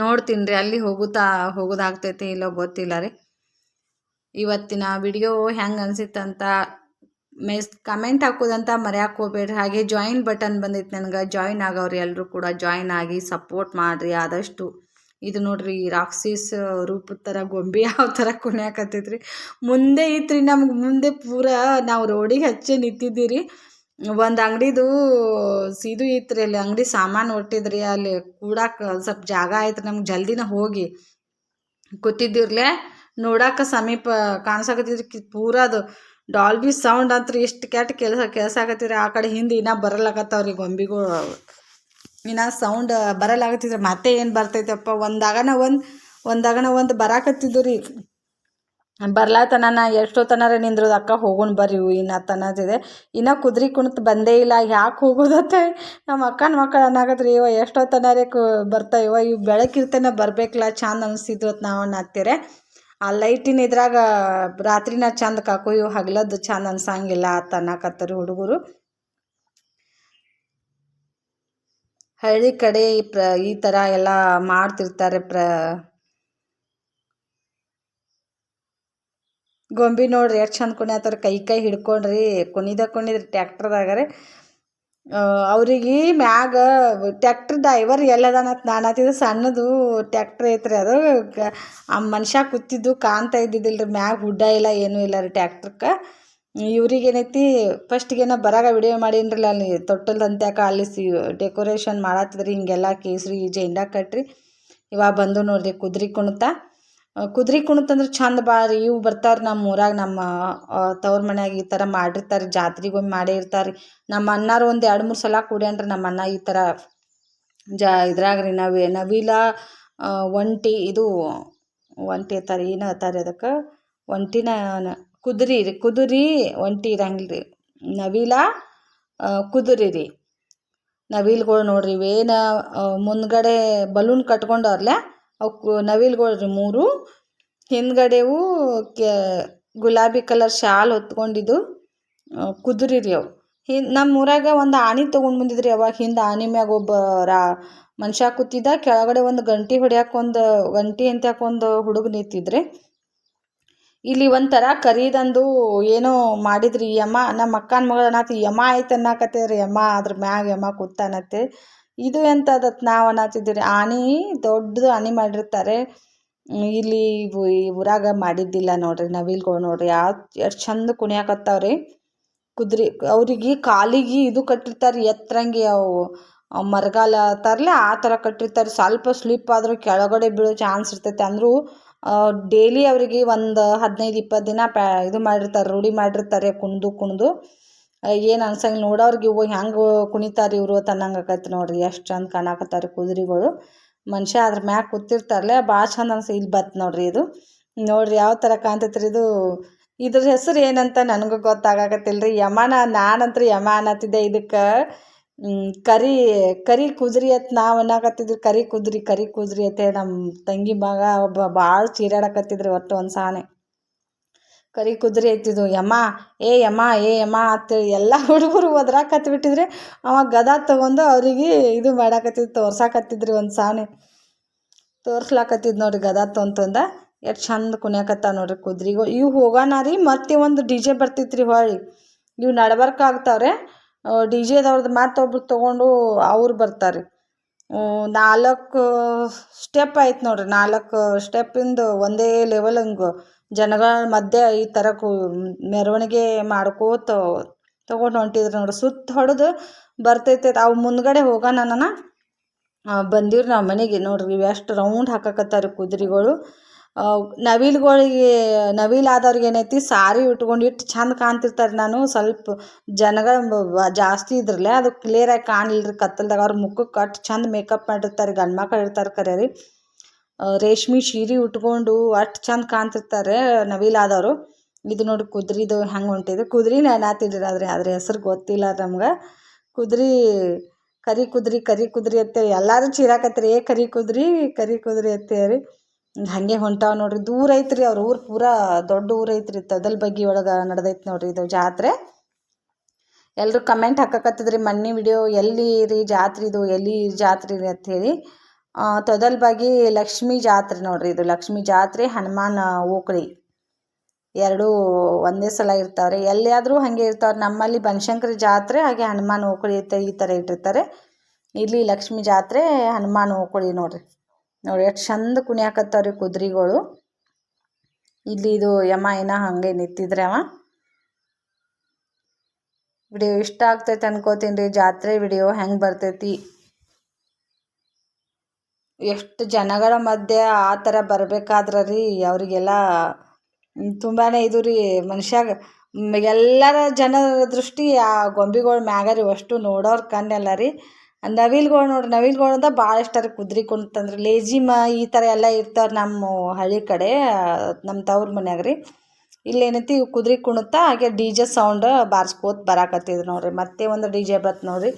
ನೋಡ್ತೀನಿ ರೀ ಅಲ್ಲಿ ಹೋಗುತ್ತಾ, ಹೋಗೋದಾಗ್ತೈತೆ ಇಲ್ಲೋ ಗೊತ್ತಿಲ್ಲ ರೀ. ಇವತ್ತಿನ ವಿಡಿಯೋ ಹೆಂಗೆ ಅನ್ಸಿತ್ತಂತ ಮೆಸ್ ಕಮೆಂಟ್ ಹಾಕೋದಂತ ಮರ್ಯಾಕೆ ಹೋಗ್ಬೇಡ್ರಿ. ಹಾಗೆ ಜಾಯಿನ್ ಬಟನ್ ಬಂದೈತೆ ನನಗೆ. ಜಾಯಿನ್ ಆಗೋರಿ ಎಲ್ಲರೂ ಕೂಡ. ಜಾಯಿನ್ ಆಗಿ ಸಪೋರ್ಟ್ ಮಾಡಿರಿ ಆದಷ್ಟು. ಇದು ನೋಡ್ರಿ ರಾಕ್ಷಸ ರೂಪದ ಥರ ಗೊಂಬೆ ಯಾವ ಥರ ಕುಣಿಯಾಕತ್ತೈತ್ರಿ ಮುಂದೆ ಐತ್ರಿ ನಮ್ಗೆ ಮುಂದೆ ಪೂರ ನಾವು ರೋಡಿಗೆ ಹಚ್ಚಿ ನಿಂತಿದ್ದೀರಿ. ಒಂದು ಅಂಗಡಿದು ಸೀದು ಇತ್ತು ಅಲ್ಲಿ ಅಂಗಡಿ ಸಾಮಾನು ಒಟ್ಟಿದ್ರಿ, ಅಲ್ಲಿ ಕೂಡಕ್ಕೆ ಸ್ವಲ್ಪ ಜಾಗ ಆಯ್ತು ನಮ್ಗೆ ಜಲ್ದಿನ ಹೋಗಿ. ಕೂತಿದ್ದಿರ್ಲೆ, ನೋಡಾಕ ಸಮೀಪ ಕಾಣಿಸಾಕತ್ತಿದ್ರಿ ಪೂರ ಅದು ಡಾಲ್ಬಿ ಸೌಂಡ್ ಅಂತ ಎಷ್ಟು ಕೆಟ್ಟ ಕೆಲಸ ಕೆಲಸ ಆಗತ್ತಿರಿ ಆ ಕಡೆ ಹಿಂದೆ ಇನ್ನೂ ಬರಲಾಗತ್ತವ್ರಿ ಗೊಂಬಿಗಳು. ಇನ್ನು ಸೌಂಡ್ ಬರಲಾಗತ್ತಿದ್ರೆ ಮತ್ತೆ ಏನು ಬರ್ತೈತಪ್ಪ? ಒಂದಾಗನ ಒಂದು ಒಂದಾಗನ ಒಂದು ಬರಾಕತ್ತಿದ್ದು ರೀ ಬರ್ಲಾತನ ನಾ ಎಷ್ಟೊತ್ತನಾರ ನಿಂದ್ರದ ಅಕ್ಕ ಹೋಗೋಣ ಬರ್ರಿ ಇನ್ನು ತನ್ನದಿದೆ ಇನ್ನು ಕುದ್ರಿ ಕುಣಿತು ಬಂದೇ ಇಲ್ಲ, ಯಾಕೆ ಹೋಗೋದತ್ತೆ? ನಮ್ಮ ಅಕ್ಕನ ಮಕ್ಕಳು ಅನ್ನಾಗತ್ರಿ ಇವ ಎಷ್ಟೊತ್ತನಾರೇ ಕು ಬರ್ತಾ, ಇವ ಇವು ಬೆಳಕಿರ್ತನ ಬರಬೇಕಲ್ಲ ಚಂದ ಅನಿಸ್ತಿದ್ವು ಅಂತ ನಾವು ಅನ್ನತ್ತೀರೆ. ಆ ಲೈಟಿನ ಇದ್ರಾಗ ರಾತ್ರಿನ ಚಂದ ಕಾಕು, ಇವು ಹಗಲದ್ದು ಚಂದ ಅನ್ಸಂಗಿಲ್ಲ ಅಂತ ಅನ್ನಕತ್ತರಿ ಹುಡುಗರು. ಹಳ್ಳಿ ಕಡೆ ಪ್ರ, ಈ ಥರ ಎಲ್ಲ ಮಾಡ್ತಿರ್ತಾರೆ ಪ್ರ, ಗೊಂಬಿ ನೋಡ್ರಿ ಎಷ್ಟು ಚಂದ ಕುಣಿಯತ್ತಾರ ಕೈ ಕೈ ಹಿಡ್ಕೊಂಡ್ರಿ, ಕುಣಿದ ಕುಣಿದ್ರಿ ಟ್ಯಾಕ್ಟ್ರದಾಗರೆ. ಅವ್ರಿಗೆ ಮ್ಯಾಗ ಟ್ಯಾಕ್ಟ್ರ್ ಡ್ರೈವರ್ ಎಲ್ಲದಾನತ್ ನಾನತ್ತಿದ್ದು ಸಣ್ಣದು ಟ್ಯಾಕ್ಟ್ರ್ ಐತ್ರಿ ಅದು. ಆ ಮನುಷ್ಯ ಕೂತಿದ್ದು ಕಾಣ್ತಾ ಇದ್ದಿದ್ದಿಲ್ಲ ರೀ ಮ್ಯಾಗ ಹುಡ್ಡ ಇಲ್ಲ, ಏನೂ ಇಲ್ಲ ರೀ ಟ್ಯಾಕ್ಟ್ರಕ್ಕೆ ಇವ್ರಿಗೆ ಏನೈತಿ ಫಸ್ಟಿಗೇನ ಬರಾಗ ವಿಡಿಯೋ ಮಾಡೀನ್ರಲ್ಲ, ಅಲ್ಲಿ ತೊಟ್ಟಲ್ದಂತ್ಯಾಕ ಅಲ್ಲಿ ಸಿ ಡೆಕೋರೇಷನ್ ಮಾಡತ್ತಿದ್ರಿ ಹಿಂಗೆಲ್ಲ ಕೇಸರಿ ಜೆಂಡಾ ಕಟ್ರಿ. ಇವಾಗ ಬಂದು ನೋಡ್ರಿ ಕುದ್ರಿ ಕುಣಿತ. ಕುದ್ರಿ ಕುಣಿತಂದ್ರೆ ಚಂದ ಬಾರಿ ಇವು ಬರ್ತಾರೆ ನಮ್ಮ ಊರಾಗ, ನಮ್ಮ ತವ್ರ ಮನ್ಯಾಗ ಈ ಥರ ಮಾಡಿರ್ತಾರೆ, ಜಾತ್ರೆಗೊಮ್ಮೆ ಮಾಡೇ ಇರ್ತಾರೆ ನಮ್ಮ ಅಣ್ಣಾರು ಒಂದು ಎರಡು ಮೂರು ಸಲ ಕೂಡ್ಯಾನ್ರಿ ನಮ್ಮ ಅಣ್ಣ ಈ ಥರ ಜಾ, ಇದ್ರಾಗ ರೀ ನವಿ, ನವಿಲ ಒಂಟಿ, ಇದು, ಒಂಟಿ ಅಂತಾರೆ ಏನು ಅಂತಾರೆ ಅದಕ್ಕೆ? ಒಂಟಿನ ಕುದುರೆ ರೀ, ಕುದುರೆ ಒಂಟಿ ಇರಂಗಿಲ್ಲ ರೀ. ನವಿಲ ಕುದುರೆ ರೀ. ನವಿಲ್ಗಳು ನೋಡ್ರಿ, ಇವೇನು ಮುಂದ್ಗಡೆ ಬಲೂನ್ ಕಟ್ಕೊಂಡವ್ರಲ್ಲ ಅವಕ್ಕೆ ನವಿಲ್ಗಳು ರೀ ಮೂರು. ಹಿಂದ್ಗಡೆವು ಕೆ, ಗುಲಾಬಿ ಕಲರ್ ಶಾಲ್ ಹೊತ್ಕೊಂಡಿದ್ದು ಕುದುರೆ ರೀ ಅವು. ಹಿಂದೆ ನಮ್ಮ ಊರಾಗ ಒಂದು ಆನೆ ತೊಗೊಂಡು ಬಂದಿದ್ರಿ, ಅವಾಗ ಹಿಂದೆ ಆನೆ ಮ್ಯಾಗ ಒಬ್ಬ ರಾ ಮನುಷ್ಯ ಕೂತಿದ್ದ, ಕೆಳಗಡೆ ಒಂದು ಗಂಟಿ ಹೊಡಿಯಕ್ಕೊಂದು ಗಂಟಿ ಅಂತ ಒಂದು ಹುಡುಗ ನಿಂತಿದ್ರಿ. ಇಲ್ಲಿ ಒಂಥರ ಕರಿದಂದು ಏನೋ ಮಾಡಿದ್ರಿ ಯಮ ನಮ್ಮ ಅಕ್ಕನ ಮಗಳು ಅನ್ನತಿ ಯಮ ಐತೆ ರೀ ಯಮ ಅದ್ರ ಮ್ಯಾಗ ಯಮ ಕೂತಾನತ್ತೆ ಇದು ಎಂಥದತ್ ನಾವು ಅನ್ನತ್ತಿದ್ದೀರಿ ಆನೆ ದೊಡ್ಡದು ಆನೆ ಮಾಡಿರ್ತಾರೆ. ಇಲ್ಲಿ ಈ ಊರಾಗ ಮಾಡಿದ್ದಿಲ್ಲ ನೋಡ್ರಿ, ನವಿಲ್ಗಳು ನೋಡ್ರಿ, ಯಾವ ಎಷ್ಟು ಚಂದ ಕುಣಿಯಾಕತ್ತಾವ್ರಿ ಕುದುರೆ, ಅವ್ರಿಗೆ ಕಾಲಿಗೆ ಇದು ಕಟ್ಟಿರ್ತಾರೆ ಎತ್ತರಂಗಿ ಅವ್ ಮರಗಾಲ ತರಲೆ ಆ ಥರ ಕಟ್ಟಿರ್ತಾರೆ. ಸ್ವಲ್ಪ ಸ್ಲಿಪ್ ಆದರೂ ಕೆಳಗಡೆ ಬೀಳೋ ಚಾನ್ಸ್ ಇರ್ತೈತೆ ಅಂದರೂ ಡೈಲಿ ಅವರಿಗೆ ಒಂದು ಹದಿನೈದು ಇಪ್ಪತ್ತು ದಿನ ಪ್ಯಾ, ಇದು ಮಾಡಿರ್ತಾರೆ, ರೂಢಿ ಮಾಡಿರ್ತಾರೆ, ಕುಣಿದು ಕುಣಿದು. ಏನು ಅನ್ಸಂಗಿಲ್ಲ. ನೋಡೋರಿಗೆ ಇವು ಹೆಂಗೆ ಕುಣಿತಾರೆ ಇವರು ತನ್ನಂಗೆ ನೋಡ್ರಿ. ಎಷ್ಟು ಚಂದ ಕಾಣಕತ್ತಾರೆ ಕುದುರೆಗಳು. ಮನುಷ್ಯ ಅದ್ರ ಮ್ಯಾಗ ಕೂತಿರ್ತಾರಲ್ಲ ಭಾಳ ಚಂದ ಅನ್ಸ ಇಲ್ಲಿ ಬತ್ ನೋಡ್ರಿ ಇದು. ನೋಡ್ರಿ ಯಾವ ಥರ ಕಾಣ್ತೈತ್ರಿ ಇದು. ಇದ್ರ ಹೆಸರು ಏನಂತ ನನಗೂ ಗೊತ್ತಾಗಕತ್ತಿಲ್ಲ ರೀ ಯಮನ ನಾನಂತ್ರ ಯಮ ಅನ್ನತ್ತಿದ್ದೆ ಇದಕ್ಕೆ. ಕರಿ ಕರಿ ಕುದ್ರಿ ಅತ್ ನಾವು ಅನ್ನಕತ್ತಿದ್ವಿ ಕರಿ ಕುದ್ರಿ ಕರಿ ಕುದ್ರಿ ಅಂತ ನಮ್ಮ ತಂಗಿ ಮಗ ಒಬ್ಬ ಭಾಳ ಚೀರಾಡಕತ್ತಿದ್ರಿ ಒಟ್ಟು ಒಂದು ಸಾನೆ ಕರಿ ಕುದ್ರಿ ಐತಿದು ಯಮ ಏ ಯಮ ಏ ಯಮ ಅಂತೇಳಿ ಎಲ್ಲ ಹುಡುಗರು ಒದ್ರಾಕತ್ಬಿಟ್ಟಿದ್ರೆ ಅವ ಗದ ತಗೊಂಡು ಅವರಿಗೆ ಇದು ಮಾಡಾಕತ್ತಿದ್, ತೋರ್ಸಾಕತ್ತಿದ್ರಿ ಒಂದು ಸಾನೆ ತೋರ್ಸ್ಲಾಕತ್ತಿದ್ ನೋಡ್ರಿ ಗದ ತೊಂತಂದ. ಎಷ್ಟು ಚಂದ ಕುಣಿಯಾಕತ್ತ ನೋಡ್ರಿ ಕುದ್ರಿಗೋ. ಇವು ಹೋಗೋಣ ರೀ, ಮತ್ತೆ ಒಂದು ಡಿ ಜೆ ಬರ್ತೈತ್ರಿ ಹೊಳ್ಳಿ ಇವು ಡಿ ಜೆದವ್ರದ್ದು ಮತ್ತೊಬ್ರು ತೊಗೊಂಡು ಅವ್ರು ಬರ್ತಾರೆ. ನಾಲ್ಕು ಸ್ಟೆಪ್ ಆಯ್ತು ನೋಡ್ರಿ. ನಾಲ್ಕು ಸ್ಟೆಪ್ಪಿಂದು ಒಂದೇ ಲೆವೆಲ್ ಹಂಗೆ ಜನಗಳ ಮಧ್ಯೆ ಈ ಥರ ಮೆರವಣಿಗೆ ಮಾಡ್ಕೋತ ತೊಗೊಂಡು ಹೊಂಟಿದ್ರು ನೋಡ್ರಿ. ಸುತ್ತ ಹೊಡೆದು ಬರ್ತೈತೆ. ಅವು ಮುಂದ್ಗಡೆ ಹೋಗೋಣ ನಾನು ಬಂದಿವ್ರಿ ನಾವು ಮನೆಗೆ. ನೋಡ್ರಿ ಎಷ್ಟು ರೌಂಡ್ ಹಾಕಕತ್ತಾರ ಕುದುರೆಗಳು. ನವಿಲ್ಗಳಿಗೆ, ನವಿಲು ಆದವ್ರಿಗೆ ಏನೈತಿ, ಸಾರಿ ಉಟ್ಕೊಂಡು ಇಟ್ಟು ಚಂದ ಕಾಣ್ತಿರ್ತಾರೆ ನಾನು. ಸ್ವಲ್ಪ ಜನಗಳು ಜಾಸ್ತಿ ಇದ್ರಲ್ಲೇ ಅದು ಕ್ಲಿಯರಾಗಿ ಕಾಣಲಿಲ್ಲ ರೀ ಕತ್ತಲ್ದಾಗ ಅವ್ರ ಮುಖಕ್ಕೆ ಅಷ್ಟು ಚಂದ ಮೇಕಪ್ ಮಾಡಿರ್ತಾರೆ, ಗಂಡು ಮಕ್ಕಳು ಇರ್ತಾರೆ ಖರೆ ರೀ ರೇಷ್ಮೆ ಸೀರೆ ಉಟ್ಕೊಂಡು ಅಷ್ಟು ಚಂದ ಕಾಣ್ತಿರ್ತಾರೆ ನವಿಲು ಆದವರು. ಇದು ನೋಡಿ ಕುದ್ರಿದು ಹೆಂಗೆ ಹೊಂಟಿದೆ. ಕುದುರೆ ನೆನಾತಿದ್ರಿ ಆದರೆ ಅದ್ರ ಹೆಸರು ಗೊತ್ತಿಲ್ಲ ನಮ್ಗೆ. ಕುದುರೆ, ಕರಿ ಕುದ್ರಿ ಕರಿ ಕುದ್ರಿ ಅತ್ತೆ ಎಲ್ಲರೂ ಚೀರಾಕತ್ರಿ ಏ, ಕರಿ ಕುದ್ರಿ, ಕರಿ ಕುದುರೆ ಅಂತೇಳಿ ಹಾಗೆ ಹೊಂಟಾವ ನೋಡ್ರಿ. ದೂರ ಐತ್ರಿ ಅವ್ರ ಊರು ಪೂರಾ ದೊಡ್ಡ ಊರು ಐತ್ರಿ. ತದಲ್ ಬಗ್ಗಿ ಒಳಗೆ ನಡ್ದೈತೆ ನೋಡ್ರಿ ಇದು ಜಾತ್ರೆ. ಎಲ್ಲರೂ ಕಮೆಂಟ್ ಹಾಕಕತ್ತಿದ್ರಿ, ಮೊನ್ನೆ ವಿಡಿಯೋ ಎಲ್ಲಿ ರೀ ಜಾತ್ರೆದು ಎಲ್ಲಿ ಜಾತ್ರೆ ರೀ? ಅಂಥೇಳಿ ತೊದಲ್ಬಾಗಿ ಲಕ್ಷ್ಮಿ ಜಾತ್ರೆ ನೋಡ್ರಿ ಇದು. ಲಕ್ಷ್ಮಿ ಜಾತ್ರೆ, ಹನುಮಾನ್ ಓಕಳಿ. ಎರಡೂ ಒಂದೇ ಸಲ ಇರ್ತಾವ್ರಿ ಎಲ್ಲಿಯಾದರೂ ಹಾಗೆ ಇರ್ತಾವ್ರಿ. ನಮ್ಮಲ್ಲಿ ಬನಶಂಕರಿ ಜಾತ್ರೆ, ಹಾಗೆ ಹನುಮಾನ್ ಓಕಳಿ ಈ ಥರ ಇಟ್ಟಿರ್ತಾರೆ. ಇಲ್ಲಿ ಲಕ್ಷ್ಮಿ ಜಾತ್ರೆ, ಹನುಮಾನ್ ಓಕಳಿ ನೋಡ್ರಿ. ನೋಡಿ, ಎಷ್ಟು ಚಂದ ಕುಣಿಯಾಕತ್ತಾವ್ರಿ ಕುದುರೆಗಳು. ಇಲ್ಲಿ ಇದು ಯಮ ಏನ ಹಾಗೆ ನಿಂತಿದ್ರೆ ಅವ. ವಿಡಿಯೋ ಇಷ್ಟ ಆಗ್ತೈತೆ ಅನ್ಕೋತೀನಿ ರೀ, ಜಾತ್ರೆ ವಿಡಿಯೋ ಹೆಂಗೆ ಬರ್ತೈತಿ. ಎಷ್ಟು ಜನಗಳ ಮಧ್ಯೆ ಆ ಥರ ಬರಬೇಕಾದ್ರೆ ರೀ, ಅವರಿಗೆಲ್ಲ ತುಂಬಾ ಇದು ರೀ ಮನುಷ್ಯಾಗ ಎಲ್ಲರ ಜನರ ದೃಷ್ಟಿ ಆ ಗೊಂಬೆಗಳ ಮ್ಯಾಗ ರೀ, ಅಷ್ಟು ನೋಡೋರು ಕಣ್ಣೆಲ್ಲ ರೀ. ನವಿಲ್ಗಳು ನೋಡ್ರಿ ಅಂದ್ರೆ ಭಾಳ ಇಷ್ಟ ರೀ ಕುದ್ರಿ ಕುಂತಂದ್ರೆ. ಲೇಜಿಮ ಈ ಥರ ಎಲ್ಲ ಇರ್ತಾರೆ ನಮ್ಮ ಹಳ್ಳಿ ಕಡೆ, ನಮ್ಮ ತವ್ರ ಮನ್ಯಾಗ ರೀ. ಇಲ್ಲೇನೈತಿ ಇವು ಕುದುರೆ ಕುಣಿತ, ಹಾಗೆ ಡಿ ಜೆ ಸೌಂಡ್ ಬಾರ್ಸ್ಕೋತ ಬರಾಕತ್ತಿದ್ರು ನೋಡ್ರಿ. ಮತ್ತೆ ಒಂದು ಡಿ ಜೆ ಬತ್ ನೋಡ್ರಿ.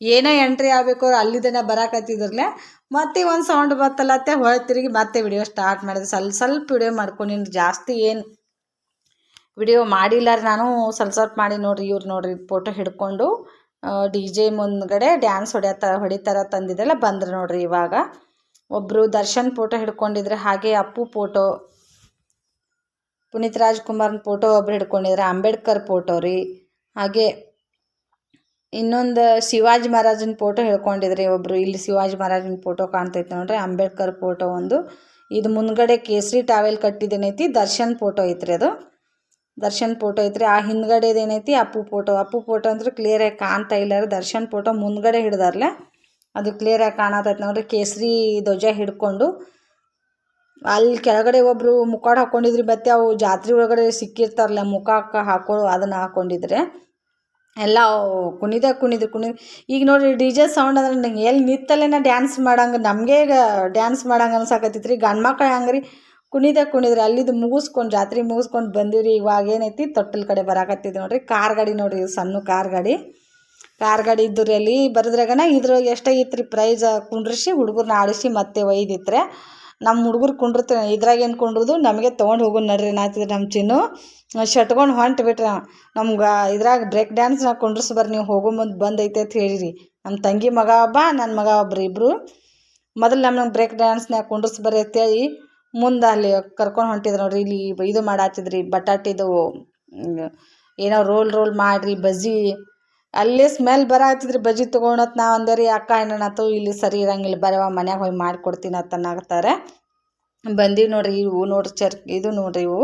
ಏನೋ ಎಂಟ್ರಿ ಆಗಬೇಕು ಅಲ್ಲಿದನ ಬರಾಕತ್ತಿದ್ರಲ್ಲೇ, ಮತ್ತೆ ಒಂದು ಸೌಂಡ್ ಬತ್ತಲ್ಲತ್ತೆ ಹೊಳೆ ತಿರುಗಿ ಮತ್ತೆ ವಿಡಿಯೋ ಸ್ಟಾರ್ಟ್ ಮಾಡಿದೆ ಸ್ವಲ್ಪ ಸ್ವಲ್ಪ ವಿಡಿಯೋ ಮಾಡ್ಕೊಂಡಿನಿ ಜಾಸ್ತಿ ಏನು ವಿಡಿಯೋ ಮಾಡಿಲ್ಲ ರೀ ನಾನು. ಸ್ವಲ್ಪ ಸ್ವಲ್ಪ ಮಾಡಿ ನೋಡ್ರಿ, ಇವ್ರು ನೋಡ್ರಿ ಫೋಟೋ ಹಿಡ್ಕೊಂಡು. ಡಿ ಜೆ ಮುಂದ್ಗಡೆ ಡ್ಯಾನ್ಸ್ ಹೊಡ್ಯತ, ಹೊಡಿತಾರ ತಂದಿದ್ದೆಲ್ಲ ಬಂದ್ರು ನೋಡ್ರಿ ಇವಾಗ. ಒಬ್ಬರು ದರ್ಶನ್ ಫೋಟೋ ಹಿಡ್ಕೊಂಡಿದ್ರೆ ಹಾಗೆ ಅಪ್ಪು ಫೋಟೋ ಪುನೀತ್ ರಾಜ್ಕುಮಾರ್ನ ಫೋಟೋ ಒಬ್ರು ಹಿಡ್ಕೊಂಡಿದ್ರೆ ಅಂಬೇಡ್ಕರ್ ಫೋಟೋ ರೀ. ಹಾಗೆ ಇನ್ನೊಂದು ಶಿವಾಜಿ ಮಹಾರಾಜನ ಫೋಟೋ ಹಿಡ್ಕೊಂಡಿದ್ರಿ ಒಬ್ರು, ಇಲ್ಲಿ ಶಿವಾಜಿ ಮಹಾರಾಜನ ಫೋಟೋ ಕಾಣ್ತೈತೆ ನೋಡ್ರಿ, ಅಂಬೇಡ್ಕರ್ ಫೋಟೋ ಒಂದು. ಇದು ಮುಂದ್ಗಡೆ ಕೇಸರಿ ಟಾವೆಲ್ ಕಟ್ಟಿದ್ದೇನೈತಿ, ದರ್ಶನ್ ಫೋಟೋ ಐತ್ರಿ ಅದು. ದರ್ಶನ್ ಫೋಟೋ ಐತ್ರಿ. ಆ ಹಿಂದ್ಗಡೆದೇನೈತಿ ಅಪ್ಪು ಫೋಟೋ ಅಪ್ಪು ಫೋಟೋ ಅಂದ್ರೆ ಕ್ಲಿಯರಾಗಿ ಕಾಣ್ತಾ ಇಲ್ಲ ರೀ. ದರ್ಶನ್ ಫೋಟೋ ಮುಂದ್ಗಡೆ ಹಿಡ್ದಾರ್ಲೆ. ಅದು ಕ್ಲಿಯರಾಗಿ ಕಾಣತೈತೆ ನೋಡ್ರಿ. ಕೇಸರಿ ಧ್ವಜ ಹಿಡ್ಕೊಂಡು. ಅಲ್ಲಿ ಕೆಳಗಡೆ ಒಬ್ಬರು ಮುಖಾಡ್ ಹಾಕೊಂಡಿದ್ರಿ. ಮತ್ತೆ ಅವು ಜಾತ್ರೆ ಒಳಗಡೆ ಸಿಕ್ಕಿರ್ತಾರಲ್ಲ ಮುಖಕ್ಕೆ ಹಾಕೊಳ್ಳೋ ಅದನ್ನು ಹಾಕೊಂಡಿದ್ರೆ. ಎಲ್ಲ ಕುಣಿದ ಕುಣಿದ್ರು ಕುಣಿದು. ಈಗ ನೋಡ್ರಿ, ಡಿ ಜೆ ಸೌಂಡ್ ಅಂದ್ರೆ ನಂಗೆ ಎಲ್ಲಿ ನಿತ್ತಲ್ಲೇನ ಡ್ಯಾನ್ಸ್ ಮಾಡಂಗೆ, ನಮಗೆ ಡ್ಯಾನ್ಸ್ ಮಾಡಂಗೆ ಅನ್ಸಾಕತ್ತಿತ್ತು ರೀ ಹಂಗ್ರಿ? ಮಕ್ಳು ಹಂಗೆ ರೀ ಕುಣಿದ ಕುಣಿದ್ರೆ ಅಲ್ಲಿದ್ದು ಮುಗಿಸ್ಕೊಂಡು ಜಾತ್ರೆ ಮುಗಿಸ್ಕೊಂಡು ಬಂದಿವ್ರಿ, ಇವಾಗ ಏನೈತಿ ತೊಟ್ಟಲ್ ಕಡೆ ಬರಾಕತ್ತಿದ್ವಿ ನೋಡ್ರಿ. ಕಾರ್ ಗಾಡಿ ನೋಡ್ರಿ ಸಣ್ಣ ಕಾರ್ ಗಾಡಿ. ಕಾರ್ ಗಾಡಿ ಇದ್ದು ರೀ ಅಲ್ಲಿ ಬರೆದ್ರಾಗನ ಇದ್ರಾಗ ಎಷ್ಟಾಗಿತ್ತು ರೀ ಕುಂಡ್ರಿಸಿ ಹುಡುಗರನ್ನ ಆಡಿಸಿ ಮತ್ತೆ ಒಯ್ದಿತ್ರೆ ನಮ್ಮ ಹುಡುಗರು ಕುಂಡಿರ್ತಾರೆ ಇದ್ರಾಗ ಏನು ಕುಂಡ್ರದು ನಮಗೆ ತೊಗೊಂಡು ಹೋಗು ನಡ್ರಿ ನಾತಿದ್ರೆ ನಮ್ಮ ಚಿನ್ನು. ಶಟ್ಕೊಂಡು ಹೊಂಟು ಬಿಟ್ರೆ ನಮ್ಗೆ ಇದ್ರಾಗ ಬ್ರೇಕ್ ಡ್ಯಾನ್ಸ್ನಾಗ ಕುಂಡ್ರಿಸಿ ಬರ್ರಿ ನೀವು ಹೋಗೋ ಮುಂದೆ ಬಂದೈತೆ ಅಂತ ಹೇಳಿರಿ. ನಮ್ಮ ತಂಗಿ ಮಗ ಒಬ್ಬ ನನ್ನ ಮಗ ಒಬ್ರು ಇಬ್ಬರು ಮೊದಲು ನಮಗೆ ಬ್ರೇಕ್ ಡ್ಯಾನ್ಸ್ನಾಗ ಕುಂಡ್ರಿಸಿ ಬರ್ರಿ ಅಂತೇಳಿ ಮುಂದೆ ಅಲ್ಲಿ ಕರ್ಕೊಂಡು ಹೊಂಟಿದ್ರು ನೋಡಿರಿ, ಇಲ್ಲಿ ಇದು ಮಾಡಾತಿದ್ರಿ, ಬಟಾಟಿದು ಏನೋ ರೋಲ್ ರೋಲ್ ಮಾಡಿರಿ, ಬಜ್ಜಿ. ಅಲ್ಲೇ ಸ್ಮೆಲ್ ಬರಾತಿದ್ರಿ, ಬಜ್ಜಿ ತೊಗೊಂಡತ್ ನಾ ಅಂದೆ ರೀ ಅಕ್ಕ ಏನಾತು ಇಲ್ಲಿ ಸರಿ ಇರಂಗಿಲ್ಲ ಬರವ ಮನ್ಯಾಗ ಹೋಗಿ ಮಾಡಿಕೊಡ್ತೀನಿ ಅಂತ ಅನ್ನಕತ್ತಾರೆ. ಬಂದೀವಿ ನೋಡ್ರಿ ಇವು ನೋಡ್ರಿ ಚರ್, ಇದು ನೋಡ್ರಿ ಇವು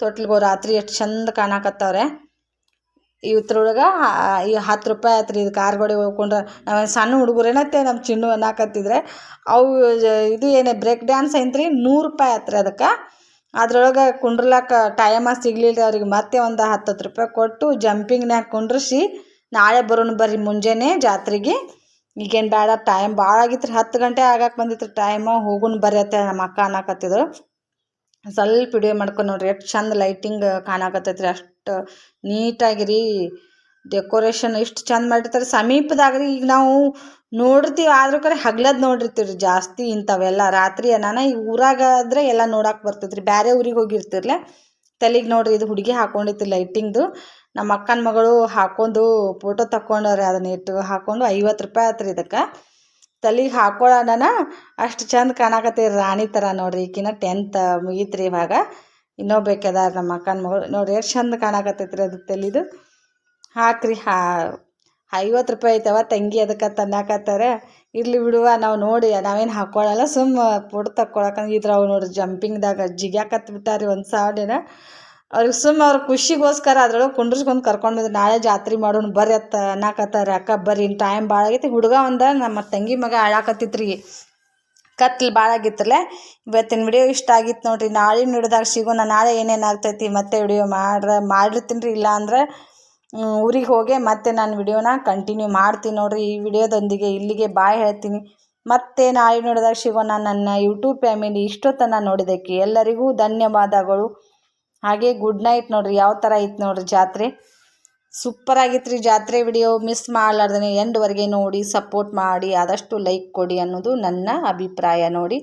ತೊಟ್ಲಿಗೆ ರಾತ್ರಿ ಎಷ್ಟು ಚಂದ ಕಾಣಕತ್ತವ್ರೆ. ಇವತ್ರೊಳಗೆ ಈ ಹತ್ತು ರೂಪಾಯಿ ಆಯ್ತು ರೀ ಇದು ಕಾರ್ಗೋಡಿ ಹೋಗ್ಕೊಂಡ್ರೆ ನಾವು ಸಣ್ಣ ಹುಡುಗರೇನತ್ತೆ ನಮ್ಮ ಚಿನ್ನು ಅನ್ನಕತ್ತಿದ್ರೆ, ಅವು ಇದು ಏನೇ ಬ್ರೇಕ್ ಡ್ಯಾನ್ಸ್ ಐತ್ರಿ, ನೂರು ರೂಪಾಯಿ ಆಯ್ತು ರೀ ಅದಕ್ಕೆ. ಅದ್ರೊಳಗೆ ಕುಂಡ್ರಲಾಕ ಟೈಮ ಸಿಗ್ಲಿಲ್ಲ ಅವ್ರಿಗೆ, ಮತ್ತೆ ಒಂದು ಹತ್ತು ಹತ್ತು ರೂಪಾಯಿ ಕೊಟ್ಟು ಜಂಪಿಂಗ್ನ್ಯಾಗ ಕುಂಡ್ರಿಸಿ, ನಾಳೆ ಬರೋಣ ಬರ್ರಿ ಮುಂಜಾನೆ ಜಾತ್ರೆಗೆ. ಈಗೇನು ಬೇಡ ಟೈಮ್ ಭಾಳ ಆಗಿತ್ತು ರೀ ಹತ್ತು ಗಂಟೆ ಆಗಕ್ಕೆ ಬಂದಿತ್ತು ಟೈಮು ಹೋಗುನ್ ಬರ್ರಿ ಅಂತ ನಮ್ಮ ಅಕ್ಕ ಅನ್ನಕತ್ತಿದ್ರು. ಸ್ವಲ್ಪ ವಿಡಿಯೋ ಮಾಡ್ಕೊಂಡು ನೋಡ್ರಿ, ಎಷ್ಟು ಚಂದ ಲೈಟಿಂಗ್ ಕಾಣಕತ್ತೈತೆ ರೀ ಅಷ್ಟು ರೀ ಡೆಕೋರೇಷನ್ ಎಷ್ಟು ಚಂದ ಮಾಡಿರ್ತಾರೆ. ಸಮೀಪದಾಗ ರೀ ಈಗ ನಾವು ನೋಡಿರ್ತೀವಿ, ಆದ್ರೂ ಕರೆ ಹಗ್ಲದ್ ನೋಡಿರ್ತೀವಿ ಜಾಸ್ತಿ ಇಂಥವೆಲ್ಲ. ರಾತ್ರಿ ನಾನು ಈ ಊರಾಗ ಆದ್ರೆ ಎಲ್ಲ ನೋಡಕ್ಕೆ ಬರ್ತೈತೆ ರೀ ಬೇರೆ ಊರಿಗೆ ಹೋಗಿರ್ತಿರ್ಲೆ. ತಲೆಗೆ ನೋಡ್ರಿ ಇದು ಹುಡುಗಿ ಹಾಕೊಂಡಿತ್ತು ಲೈಟಿಂಗ್ದು. ನಮ್ಮ ಅಕ್ಕನ ಮಗಳು ಹಾಕೊಂಡು ಫೋಟೋ ತಕ್ಕೊಂಡವ್ರಿ ಅದನ್ನ ಇಟ್ಟು ಹಾಕೊಂಡು ಐವತ್ತು ರೂಪಾಯಿ ಆತ್ರಿ ಇದಕ್ಕೆ. ತಲೆಗೆ ಹಾಕೊಳ್ಳೋಣ ಅಷ್ಟು ಚಂದ ಕಾಣಕತ್ತೀರಿ ರಾಣಿ ಥರ ನೋಡ್ರಿ. ಈಕಿನ ಟೆಂತ್ ಮುಗೀತ್ರಿ ರೀ ಇವಾಗ ಇನ್ನೊಬ್ಬೇಕದಾರ ನಮ್ಮ ಅಕ್ಕನ ಮಗಳು. ನೋಡಿ, ಎಷ್ಟು ಚಂದ ಕಾಣಕತ್ತೈತಿ ರೀ ಅದು ತಲೆದು. ಹಾಕ್ರಿ, ಹಾ, ಐವತ್ತು ರೂಪಾಯಿ ಐತವ ತಂಗಿ ಅದಕ್ಕೆ ತನ್ನಕತ್ತಾರೆ ಇರಲಿ ಬಿಡುವ, ನಾವು ನೋಡಿ, ನಾವೇನು ಹಾಕ್ಕೊಳ್ಳಲ್ಲ ಸುಮ್ಮ ಫೋಟೋ ತಕ್ಕೊಳಕಂದ್ರೆ ಅವ್ರು ನೋಡ್ರಿ, ಜಂಪಿಂಗ್ದಾಗ ಜಿಗ್ಯಾಕತ್ ಬಿಟ್ಟಾರಿ ಒಂದು ಸಾವಿರ ಅವ್ರಿಗೆ ಸುಮ್ಮ ಅವ್ರ ಖುಷಿಗೋಸ್ಕರ ಅದ್ರೊಳಗೆ ಕುಂಡ್ರಿಸ್ಕೊಂಡು ಕರ್ಕೊಂಡು ಬಂದ್ರೆ. ನಾಳೆ ಜಾತ್ರೆ ಮಾಡೋಣ, ಬರ್ರಿ ಅತ್ತ ಅನ್ನಕತ್ತಾರೆ. ಅಕ್ಕ, ಬರ್ರಿ ಇನ್ನು ಟೈಮ್ ಭಾಳ ಆಗೈತಿ. ಹುಡುಗ ಒಂದು, ನಮ್ಮ ತಂಗಿ ಮಗ ಆಳಾಕತ್ತಿತ್ತು ರೀ ಕತ್ಲು ಭಾಳ ಆಗಿತ್ತಲ್ಲೇ? ಇವತ್ತಿನ ವಿಡಿಯೋ ಇಷ್ಟ ಆಗಿತ್ತು ನೋಡಿರಿ. ನಾಳೆ ಹಿಡ್ದಾಗ ಸಿಗೋಣ, ನಾಳೆ ಏನೇನು ಆಗ್ತೈತಿ ಮತ್ತೆ ವಿಡಿಯೋ ಮಾಡ್ರೆ ಮಾಡಿರ್ತೀನಿ ರೀ ಇಲ್ಲಾಂದ್ರೆ ಊರಿಗೆ ಹೋಗಿ ಮತ್ತೆ ನಾನು ವಿಡಿಯೋನ ಕಂಟಿನ್ಯೂ ಮಾಡ್ತೀನಿ ನೋಡಿರಿ. ಈ ವಿಡಿಯೋದೊಂದಿಗೆ ಇಲ್ಲಿಗೆ ಬಾಯ್ ಹೇಳ್ತೀನಿ. ಮತ್ತೆ ನಾಳೆ ನೋಡಿದಾಗ ಸಿಗೋಣ ನನ್ನ ಯೂಟ್ಯೂಬ್ ಫ್ಯಾಮಿಲಿ ಇಷ್ಟೊತ್ತನ ನೋಡಿದ್ದಕ್ಕೆ ಎಲ್ಲರಿಗೂ ಧನ್ಯವಾದಗಳು. ಹಾಗೆ ಗುಡ್ ನೈಟ್ ನೋಡಿರಿ. ಯಾವ ಥರ ಐತೆ ನೋಡಿರಿ ಜಾತ್ರೆ? ಸೂಪರ್ ಆಗಿತ್ತು ರೀ ಜಾತ್ರೆ ವಿಡಿಯೋ. ಮಿಸ್ ಮಾಡಲಾರ್ದೇ ಎಂಡ್ವರೆಗೆ ನೋಡಿ ಸಪೋರ್ಟ್ ಮಾಡಿ, ಆದಷ್ಟು ಲೈಕ್ ಕೊಡಿ ಅನ್ನೋದು ನನ್ನ ಅಭಿಪ್ರಾಯ ನೋಡಿ.